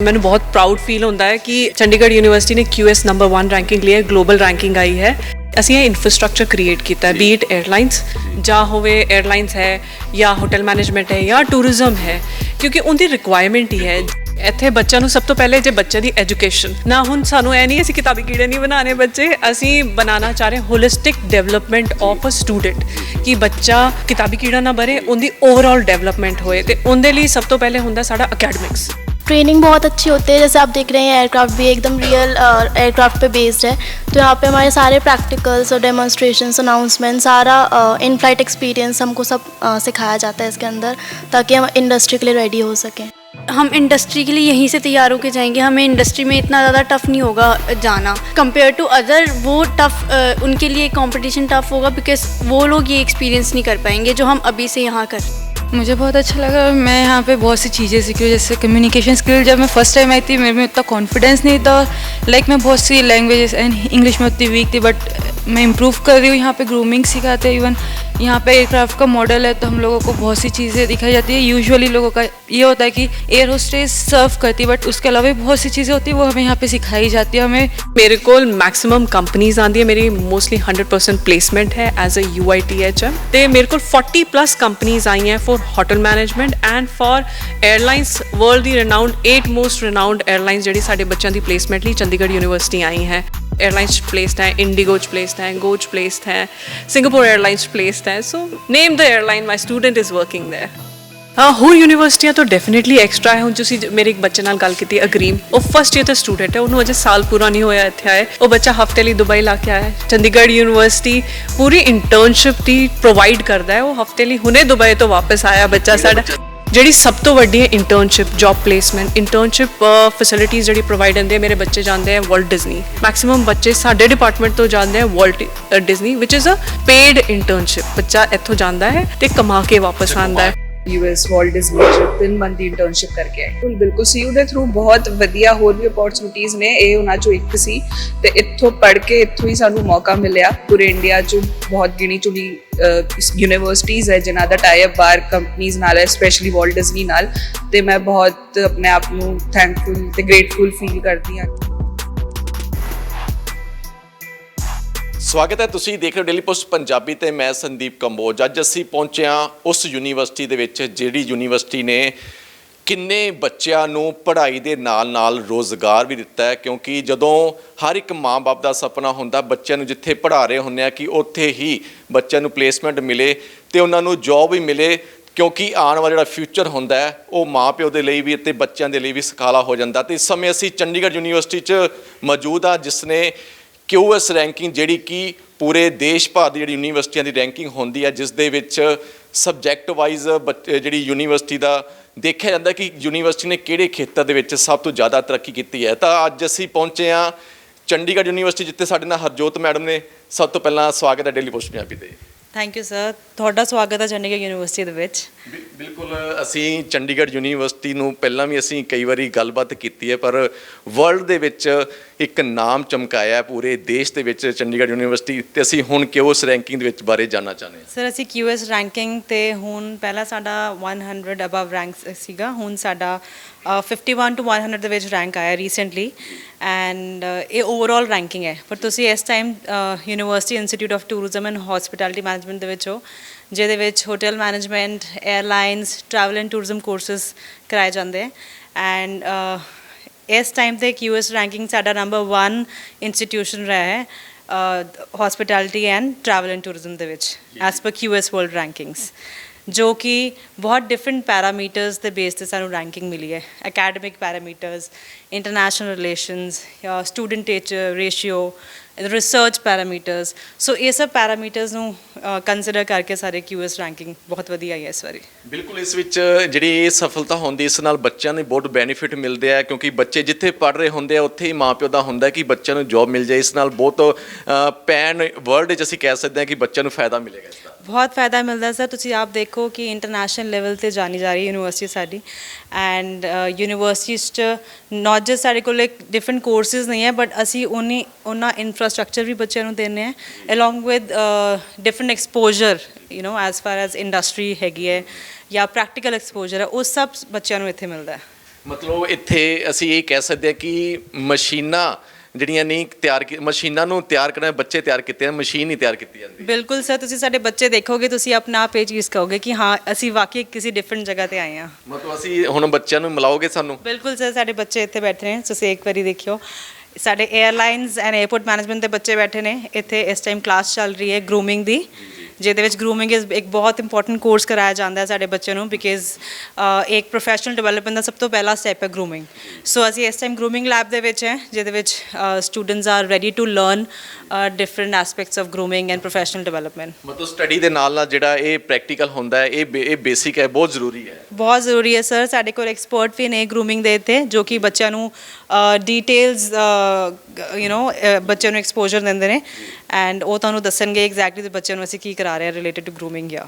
ਮੈਨੂੰ ਬਹੁਤ proud feel ਹੁੰਦਾ ਹੈ ਕਿ ਚੰਡੀਗੜ੍ਹ ਯੂਨੀਵਰਸਿਟੀ ਨੇ QS ਨੰਬਰ 1 ਰੈਂਕਿੰਗ ਲਈ ਹੈ ਗਲੋਬਲ ਰੈਂਕਿੰਗ ਆਈ ਹੈ। ਅਸੀਂ ਇਹ ਇਨਫਰਾਸਟ੍ਰਕਚਰ ਕ੍ਰੀਏਟ ਕੀਤਾ ਹੈ ਬੀ ਇਟ 에ਅਰਲਾਈਨਸ ਜਾਂ। ਹੋਵੇ 에ਅਰਲਾਈਨਸ ਹੈ ਜਾਂ ਹੋਟਲ ਮੈਨੇਜਮੈਂਟ ਹੈ ਜਾਂ ਟੂਰਿਜ਼ਮ ਹੈ ਕਿਉਂਕਿ ਉਹਦੀ ਰਿਕੁਆਇਰਮੈਂਟ ਹੀ ਹੈ। ਇੱਥੇ ਬੱਚਿਆਂ ਨੂੰ ਸਭ ਤੋਂ ਪਹਿਲੇ ਜੇ ਬੱਚੇ ਦੀ ਐਜੂਕੇਸ਼ਨ ਨਾ ਹੁਣ ਸਾਨੂੰ ਐ ਨਹੀਂ ਅਸੀਂ ਕਿਤਾਬੀ ਕੀੜੇ ਨਹੀਂ ਬਣਾਣੇ ਬੱਚੇ ਅਸੀਂ ਬਣਾਉਣਾ ਚਾਹ ਰਹੇ holistic development of a student ਕਿ ਬੱਚਾ ਕਿਤਾਬੀ ਕੀੜਾ ਨਾ ਬਰੇ ਉਹਦੀ ਓਵਰਆਲ ਡਿਵੈਲਪਮੈਂਟ ਹੋਏ ਤੇ ਉਹਦੇ ਲਈ ਸਭ ਤੋਂ ਪਹਿਲੇ ਹੁੰਦਾ ਸਾਡਾ ਅਕੈਡਮਿਕਸ ट्रेनिंग बहुत अच्छी होती है जैसे आप देख रहे हैं एयरक्राफ्ट भी एकदम रियल एयरक्राफ्ट पे बेस्ड है। तो यहाँ पे हमारे सारे प्रैक्टिकल्स और डेमोन्स्ट्रेशंस अनाउंसमेंट सारा इन फ़्लाइट एक्सपीरियंस हमको सब अ, सिखाया जाता है इसके अंदर ताकि हम इंडस्ट्री के लिए रेडी हो सकें। हम इंडस्ट्री के लिए यहीं से तैयार होके जाएँगे। हमें इंडस्ट्री में इतना ज़्यादा टफ नहीं होगा जाना। कंपेयर टू अदर वो टफ उनके लिए कंपटीशन टफ होगा बिकॉज़ वो लोग ये एक्सपीरियंस नहीं कर पाएँगे जो हम अभी से यहाँ कर मुझे बहुत अच्छा लगा मैं यहाँ पे बहुत सी चीज़ें सीखी हूँ जैसे कम्युनिकेशन स्किल जब मैं फर्स्ट टाइम आई थी मेरे में उतना कॉन्फिडेंस नहीं था लाइक मैं बहुत सी लैंग्वेजेस एंड इंग्लिश में उतनी वीक थी बट मैं इम्प्रूव कर रही हूँ। यहाँ पे ग्रूमिंग सिखाते हैं इवन यहाँ पे एयरक्राफ्ट का मॉडल है तो हम लोगों को बहुत सी चीज़ें दिखाई जाती है। यूजुअली लोगों का ये होता है कि एयर होस्टेस सर्व करती है बट उसके अलावा भी बहुत सी चीज़ें होती है, वो हमें यहाँ पे सिखाई जाती है हमें। मेरे को मैक्सिमम कंपनीज़ आती है। मेरी मोस्टली हंड्रेड परसेंट प्लेसमेंट है as a U I T H M तो मेरे को फोर्टी प्लस कंपनीज़ आई हैं for hotel management and for airlines world की renowned eight most renowned airlines जी सा बच्चों की प्लेसमेंट लिए चंडीगढ़ यूनिवर्सिटी आई हैं। airlines placed hai, Indigo placed hai, Goj placed hai, Singapore Airlines placed hai. So name the airline, my student is working there. ਹਾਂ ਹੋਰ ਯੂਨੀਵਰਸਿਟੀਆਂ ਤੋਂ ਡੈਫੀਨਿਟਲੀ ਐਕਸਟਰਾ ਹੈ ਹੁਣ ਤੁਸੀਂ ਮੇਰੇ ਇੱਕ ਬੱਚੇ ਨਾਲ ਗੱਲ ਕੀਤੀ ਅਗਰੀਮ ਉਹ ਫਸਟ ਇਅਰ ਦਾ ਸਟੂਡੈਂਟ ਹੈ ਉਹਨੂੰ ਅਜੇ ਸਾਲ ਪੂਰਾ ਨਹੀਂ ਹੋਇਆ ਇੱਥੇ ਆਏ ਉਹ ਬੱਚਾ ਹਫ਼ਤੇ ਲਈ ਦੁਬਈ ਲਾ ਕੇ ਆਇਆ ਹੈ ਚੰਡੀਗੜ੍ਹ ਯੂਨੀਵਰਸਿਟੀ ਪੂਰੀ ਇੰਟਰਨਸ਼ਿਪ ਦੀ ਪ੍ਰੋਵਾਈਡ ਕਰਦਾ ਹੈ ਉਹ ਹਫ਼ਤੇ ਲਈ ਹੁਣੇ ਦੁਬਈ ਤੋਂ ਵਾਪਸ ਆਇਆ ਬੱਚਾ ਸਾਡਾ ਜਿਹੜੀ ਸਭ ਤੋਂ ਵੱਡੀ ਹੈ internship job placement internship facilities ਜਿਹੜੀ ਪ੍ਰੋਵਾਈਡ ਹੁੰਦੀ ਹੈ, ਮੇਰੇ ਬੱਚੇ ਜਾਂਦੇ ਆ ਵਰਲਡ ਡਿਜ਼ਨੀ ਮੈਕਸਿਮਮ ਬੱਚੇ ਸਾਡੇ ਡਿਪਾਰਟਮੈਂਟ ਤੋਂ ਜਾਂਦੇ ਆ ਵਰਲਡ ਡਿਜ਼ਨੀ ਵਿਚ ਇਜ਼ ਅ ਪੇਡ ਇੰਟਰਨਸ਼ਿਪ ਬੱਚਾ ਇੱਥੋਂ ਜਾਂਦਾ ਹੈ ਤੇ ਕਮਾ ਕੇ ਵਾਪਸ ਆਉਂਦਾ ਹੈ। ਯੂਐਸ ਵਰਲਡ ਡਿਜ਼ਨੀ ਚ ਤਿੰਨ ਮੰਥ ਦੀ ਇੰਟਰਨਸ਼ਿਪ ਕਰਕੇ ਆਏ। ਬਿਲਕੁਲ ਬਿਲਕੁਲ ਸੀਯੂ ਦੇ ਥਰੂ ਬਹੁਤ ਵਧੀਆ ਹੋਰ ਵੀ ਅਪੋਰਚੁਨਿਟੀਆਂ ਨੇ। ਇਹ ਉਹਨਾਂ ਚੋਂ ਇੱਕ ਸੀ। ਤੇ ਇੱਥੋਂ ਪੜ੍ਹ ਕੇ ਇੱਥੋਂ ਹੀ ਸਾਨੂੰ ਮੌਕਾ ਮਿਲਿਆ। ਪੂਰੇ ਇੰਡੀਆ ਚ ਬਹੁਤ ਗਿਣੀ ਚੁਣੀ ਯੂਨੀਵਰਸਿਟੀਆਂ ਹੈ ਜਿਨ੍ਹਾਂ ਦਾ ਟਾਈ ਅਪ ਬਾਹਰ ਕੰਪਨੀਆਂ ਨਾਲ ਹੈ ਸਪੈਸ਼ਲੀ ਵਰਲਡ ਡਿਜ਼ਨੀ ਨਾਲ। ਤੇ ਮੈਂ ਬਹੁਤ ਆਪਣੇ ਆਪ ਨੂੰ ਥੈਂਕਫੁਲ ਤੇ ਗ੍ਰੇਟਫੁਲ ਫੀਲ ਕਰਦੀ ਹਾਂ। ਸਵਾਗਤ ਹੈ ਤੁਸੀਂ ਦੇਖ ਰਹੇ ਹੋ ਡੇਲੀ ਪੋਸਟ ਪੰਜਾਬੀ ਤੇ ਮੈਂ ਸੰਦੀਪ ਕੰਬੋਜ। ਅੱਜ ਅਸੀਂ ਪਹੁੰਚੇ ਹਾਂ ਉਸ ਯੂਨੀਵਰਸਿਟੀ ਦੇ ਵਿੱਚ ਜਿਹੜੀ ਯੂਨੀਵਰਸਿਟੀ ਨੇ ਕਿੰਨੇ ਬੱਚਿਆਂ ਨੂੰ ਪੜ੍ਹਾਈ ਦੇ ਨਾਲ-ਨਾਲ ਰੋਜ਼ਗਾਰ ਵੀ ਦਿੱਤਾ ਹੈ, ਕਿਉਂਕਿ ਜਦੋਂ ਹਰ ਇੱਕ ਮਾਂ-ਬਾਪ ਦਾ ਸੁਪਨਾ ਹੁੰਦਾ, ਬੱਚਿਆਂ ਨੂੰ ਜਿੱਥੇ ਪੜ੍ਹਾ ਰਹੇ ਹੁੰਦੇ ਆ ਕਿ ਉੱਥੇ ਹੀ ਬੱਚਿਆਂ ਨੂੰ ਪਲੇਸਮੈਂਟ ਮਿਲੇ ਤੇ ਉਹਨਾਂ ਨੂੰ ਜੌਬ ਵੀ ਮਿਲੇ, ਕਿਉਂਕਿ ਆਉਣ ਵਾਲਾ ਜਿਹੜਾ ਫਿਊਚਰ ਹੁੰਦਾ ਹੈ, ਉਹ ਮਾਪਿਓ ਦੇ ਲਈ ਵੀ ਅਤੇ ਬੱਚਿਆਂ ਦੇ ਲਈ ਵੀ ਸਖਾਲਾ ਹੋ ਜਾਂਦਾ। ਤੇ ਇਸ ਸਮੇਂ ਅਸੀਂ ਚੰਡੀਗੜ੍ਹ ਯੂਨੀਵਰਸਿਟੀ 'ਚ ਮੌਜੂਦ ਆ ਜਿਸ ਨੇ QS ਰੈਂਕਿੰਗ ਜਿਹੜੀ ਕਿ ਪੂਰੇ ਦੇਸ਼ ਭਰ ਦੀ ਜਿਹੜੀ ਯੂਨੀਵਰਸਿਟੀਆਂ ਦੀ ਰੈਂਕਿੰਗ ਹੁੰਦੀ ਹੈ ਜਿਸ ਦੇ ਵਿੱਚ ਸਬਜੈਕਟ ਵਾਈਜ਼ ਜਿਹੜੀ ਯੂਨੀਵਰਸਿਟੀ ਦਾ ਦੇਖਿਆ ਜਾਂਦਾ ਕਿ ਯੂਨੀਵਰਸਿਟੀ ਨੇ ਕਿਹੜੇ ਖੇਤਰ ਦੇ ਵਿੱਚ ਸਭ ਤੋਂ ਜ਼ਿਆਦਾ ਤਰੱਕੀ ਕੀਤੀ ਹੈ। ਤਾਂ ਅੱਜ ਅਸੀਂ ਪਹੁੰਚੇ ਹਾਂ ਚੰਡੀਗੜ੍ਹ ਯੂਨੀਵਰਸਿਟੀ ਜਿੱਥੇ ਸਾਡੇ ਨਾਲ ਹਰਜੋਤ ਮੈਡਮ ਨੇ ਸਭ ਤੋਂ ਪਹਿਲਾਂ ਸਵਾਗਤ ਹੈ ਡੇਲੀ ਪੋਸਟ ਪੰਜਾਬੀ ਦੇ ਥੈਂਕ ਯੂ ਸਰ ਤੁਹਾਡਾ ਸਵਾਗਤ ਹੈ ਚੰਡੀਗੜ੍ਹ ਯੂਨੀਵਰਸਿਟੀ ਦੇ ਵਿੱਚ। ਬਿਲਕੁਲ ਅਸੀਂ ਚੰਡੀਗੜ੍ਹ ਯੂਨੀਵਰਸਿਟੀ ਨੂੰ ਪਹਿਲਾਂ ਵੀ ਅਸੀਂ ਕਈ ਵਾਰੀ ਗੱਲਬਾਤ ਕੀਤੀ ਹੈ ਪਰ ਵਰਲਡ ਦੇ ਵਿੱਚ ਇੱਕ ਨਾਮ ਚਮਕਾਇਆ ਪੂਰੇ ਦੇਸ਼ ਦੇ ਵਿੱਚ ਚੰਡੀਗੜ੍ਹ ਯੂਨੀਵਰਸਿਟੀ ਤੇ ਅਸੀਂ ਹੁਣ ਕਿਉਂ ਉਸ ਰੈਂਕਿੰਗ ਦੇ ਵਿੱਚ ਬਾਰੇ ਜਾਨਣਾ ਚਾਹੁੰਦੇ ਹਾਂ। ਸਰ ਅਸੀਂ QS ਰੈਂਕਿੰਗ ਤੇ ਹੁਣ ਪਹਿਲਾਂ ਸਾਡਾ 100 ਅਬਵ ਰੈਂਕ ਸੀਗਾ। ਹੁਣ ਸਾਡਾ ਅ, 51 ਟੂ 100 ਦੇ ਵਿੱਚ ਰੈਂਕ ਆਇਆ ਰੀਸੈਂਟਲੀ ਐਂਡ ਇਹ ਓਵਰਆਲ ਰੈਂਕਿੰਗ ਹੈ। ਪਰ ਤੁਸੀਂ ਇਸ time university institute of tourism and hospitality management ਦੇ ਵਿੱਚ ਹੋ ਜਿਹਦੇ ਵਿੱਚ hotel management airlines travel and tourism courses ਕਰਾਏ ਜਾਂਦੇ। ਐਂਡ ਇਸ ਟਾਈਮ ਤੇ QS ਰੈਂਕਿੰਗ ਸਾਡਾ ਨੰਬਰ 1 ਇੰਸਟੀਟਿਊਸ਼ਨ ਰਿਹਾ ਹੈ hospitality and travel and tourism ਦੇ ਵਿੱਚ ਐਸ ਪਰ QS ਵਰਲਡ ਰੈਂਕਿੰਗਸ ਜੋ ਕਿ ਬਹੁਤ ਡਿਫਰੈਂਟ ਪੈਰਾਮੀਟਰਸ ਦੇ ਬੇਸ ਤੇ ਸਾਨੂੰ ਰੈਂਕਿੰਗ ਮਿਲੀ ਹੈ academic parameters international relations student teacher ratio research parameters so ਇਹ ਸਭ ਪੈਰਾਮੀਟਰਸ ਨੂੰ ਕੰਸੀਡਰ ਕਰਕੇ ਸਾਰੇ QS ਰੈਂਕਿੰਗ ਬਹੁਤ ਵਧੀਆ ਆਈ ਹੈ ਇਸ ਵਾਰੀ। ਬਿਲਕੁਲ ਇਸ ਵਿੱਚ ਜਿਹੜੀ ਇਹ ਸਫਲਤਾ ਹੁੰਦੀ ਇਸ ਨਾਲ ਬੱਚਿਆਂ ਨੂੰ ਬਹੁਤ ਬੈਨੀਫਿਟ ਮਿਲਦੇ ਆ ਕਿਉਂਕਿ ਬੱਚੇ ਜਿੱਥੇ ਪੜ ਰਹੇ ਹੁੰਦੇ ਆ ਉੱਥੇ ਹੀ ਮਾਪਿਓ ਦਾ ਹੁੰਦਾ ਕਿ ਬੱਚਿਆਂ ਨੂੰ ਜੌਬ ਮਿਲ ਜਾਏ। ਇਸ ਨਾਲ ਬਹੁਤ ਅ, ਪੈਨ ਵਰਲਡ 'ਚ ਅਸੀਂ ਕਹਿ ਸਕਦੇ ਹਾਂ ਕਿ ਬੱਚਿਆਂ ਨੂੰ ਫਾਇਦਾ ਮਿਲੇਗਾ ਇਸ ਦਾ। ਬਹੁਤ ਫਾਇਦਾ ਮਿਲਦਾ ਸਰ। ਤੁਸੀਂ ਆਪ ਦੇਖੋ ਕਿ ਇੰਟਰਨੈਸ਼ਨਲ ਲੈਵਲ ਤੇ ਜਾਣੀ ਜਾ ਰਹੀ ਯੂਨੀਵਰਸਿਟੀ ਸਾਡੀ। ਐਂਡ ਯੂਨੀਵਰਸਿਟੀਜ਼ ਚ ਨਾਟ ਜਸਟ ਸਾਡੇ ਕੋਲ ਇੱਕ ਡਿਫਰੈਂਟ ਕੋਰਸਿਸ ਨਹੀਂ ਹੈ ਬਟ ਅਸੀਂ ਉਨੀ ਉਹਨਾਂ ਇਨਫਰਾਸਟ੍ਰਕਚਰ ਵੀ ਬੱਚਿਆਂ ਨੂੰ ਦਿੰਦੇ ਆ along with different exposure you know as far as industry ਹੈਗੀ ਹੈ ਜਾਂ ਪ੍ਰੈਕਟੀਕਲ ਐਕਸਪੋਜ਼ਰ ਹੈ, ਉਹ ਸਭ ਬੱਚਿਆਂ ਨੂੰ ਇੱਥੇ ਮਿਲਦਾ ਹੈ। ਮਤਲਬ ਇੱਥੇ ਅਸੀਂ ਇਹ ਕਹਿ ਸਕਦੇ ਹਾਂ ਕਿ ਮਸ਼ੀਨਾਂ ਜਿਹੜੀਆਂ ਨਹੀਂ ਤਿਆਰ ਕੀ- ਮਸ਼ੀਨਾਂ ਨੂੰ ਤਿਆਰ ਕਰਨਾ ਬੱਚੇ ਤਿਆਰ ਕੀਤੇ ਆ ਮਸ਼ੀਨ ਨਹੀਂ ਤਿਆਰ ਕੀਤੀ ਜਾਂਦੀ। ਬਿਲਕੁਲ ਸਰ ਤੁਸੀਂ ਸਾਡੇ ਬੱਚੇ ਦੇਖੋਗੇ ਤੁਸੀਂ ਆਪਣਾ ਆਪ ਇਹ ਚੀਜ਼ ਕਹੋਗੇ ਕਿ ਹਾਂ ਅਸੀਂ ਵਾਕਈ ਕਿਸੇ ਡਿਫਰੈਂਟ ਜਗ੍ਹਾ ਤੇ ਆਏ ਹਾਂ। ਮਤਲਬ ਅਸੀਂ ਹੁਣ ਬੱਚਿਆਂ ਨੂੰ ਮਿਲਾਓਗੇ ਸਾਨੂੰ? ਬਿਲਕੁਲ ਸਰ ਸਾਡੇ ਬੱਚੇ ਇੱਥੇ ਬੈਠੇ ਨੇ ਤੁਸੀਂ ਇੱਕ ਵਾਰੀ ਦੇਖਿਓ। ਸਾਡੇ 에ਅਰਲਾਈਨਸ ਐਂਡ 에어ਪੋਰਟ ਮੈਨੇਜਮੈਂਟ ਦੇ ਬੱਚੇ ਬੈਠੇ ਨੇ ਇੱਥੇ ਇਸ ਟਾਈਮ ਕਲਾਸ ਚੱਲ ਰਹੀ ਹੈ ਗਰੂਮਿੰਗ ਦੀ। ਜਿਹਦੇ ਵਿੱਚ ਗਰੂਮਿੰਗ ਇਜ਼ ਇੱਕ ਬਹੁਤ ਇੰਪੋਰਟੈਂਟ ਕੋਰਸ ਕਰਾਇਆ ਜਾਂਦਾ ਹੈ ਸਾਡੇ ਬੱਚਿਆਂ ਨੂੰ ਬਿਕਾਜ਼ ਇੱਕ ਪ੍ਰੋਫੈਸ਼ਨਲ ਡਿਵੈਲਪਮੈਂਟ ਦਾ ਸਭ ਤੋਂ ਪਹਿਲਾ ਸਟੈਪ ਹੈ ਗਰੂਮਿੰਗ ਸੋ ਅਸੀਂ ਇਸ ਟਾਈਮ ਗਰੂਮਿੰਗ ਲੈਬ ਦੇ ਵਿੱਚ ਹੈ ਜਿਹਦੇ ਵਿੱਚ students are ready to learn different aspects of grooming and professional development ਮਤਲਬ ਸਟੱਡੀ ਦੇ ਨਾਲ ਨਾਲ ਜਿਹੜਾ ਇਹ ਪ੍ਰੈਕਟੀਕਲ ਹੁੰਦਾ ਹੈ ਇਹ ਇਹ ਬੇਸਿਕ ਹੈ ਬਹੁਤ ਜ਼ਰੂਰੀ ਹੈ। ਬਹੁਤ ਜ਼ਰੂਰੀ ਹੈ ਸਰ ਸਾਡੇ ਕੋਲ ਐਕਸਪਰਟ ਵੀ ਨੇ ਗਰੂਮਿੰਗ ਦੇ ਇੱਥੇ ਜੋ ਕਿ ਬੱਚਿਆਂ ਨੂੰ ਡੀਟੇਲਸ ਯੂ نو ਬੱਚਿਆਂ ਨੂੰ ਐਕਸਪੋਜ਼ਰ ਦਿੰਦੇ ਨੇ। ਐਂਡ ਉਹ ਤੁਹਾਨੂੰ ਦੱਸਣਗੇ ਐਗਜ਼ੈਕਟਲੀ ਤੇ ਬੱਚਿਆਂ ਨੂੰ ਅਸੀਂ ਕੀ ਕਰਾ ਰਹੇ ਹਾਂ ਰਿਲੇਟਡ ਟੂ ਗਰੂਮਿੰਗ ਜਾਂ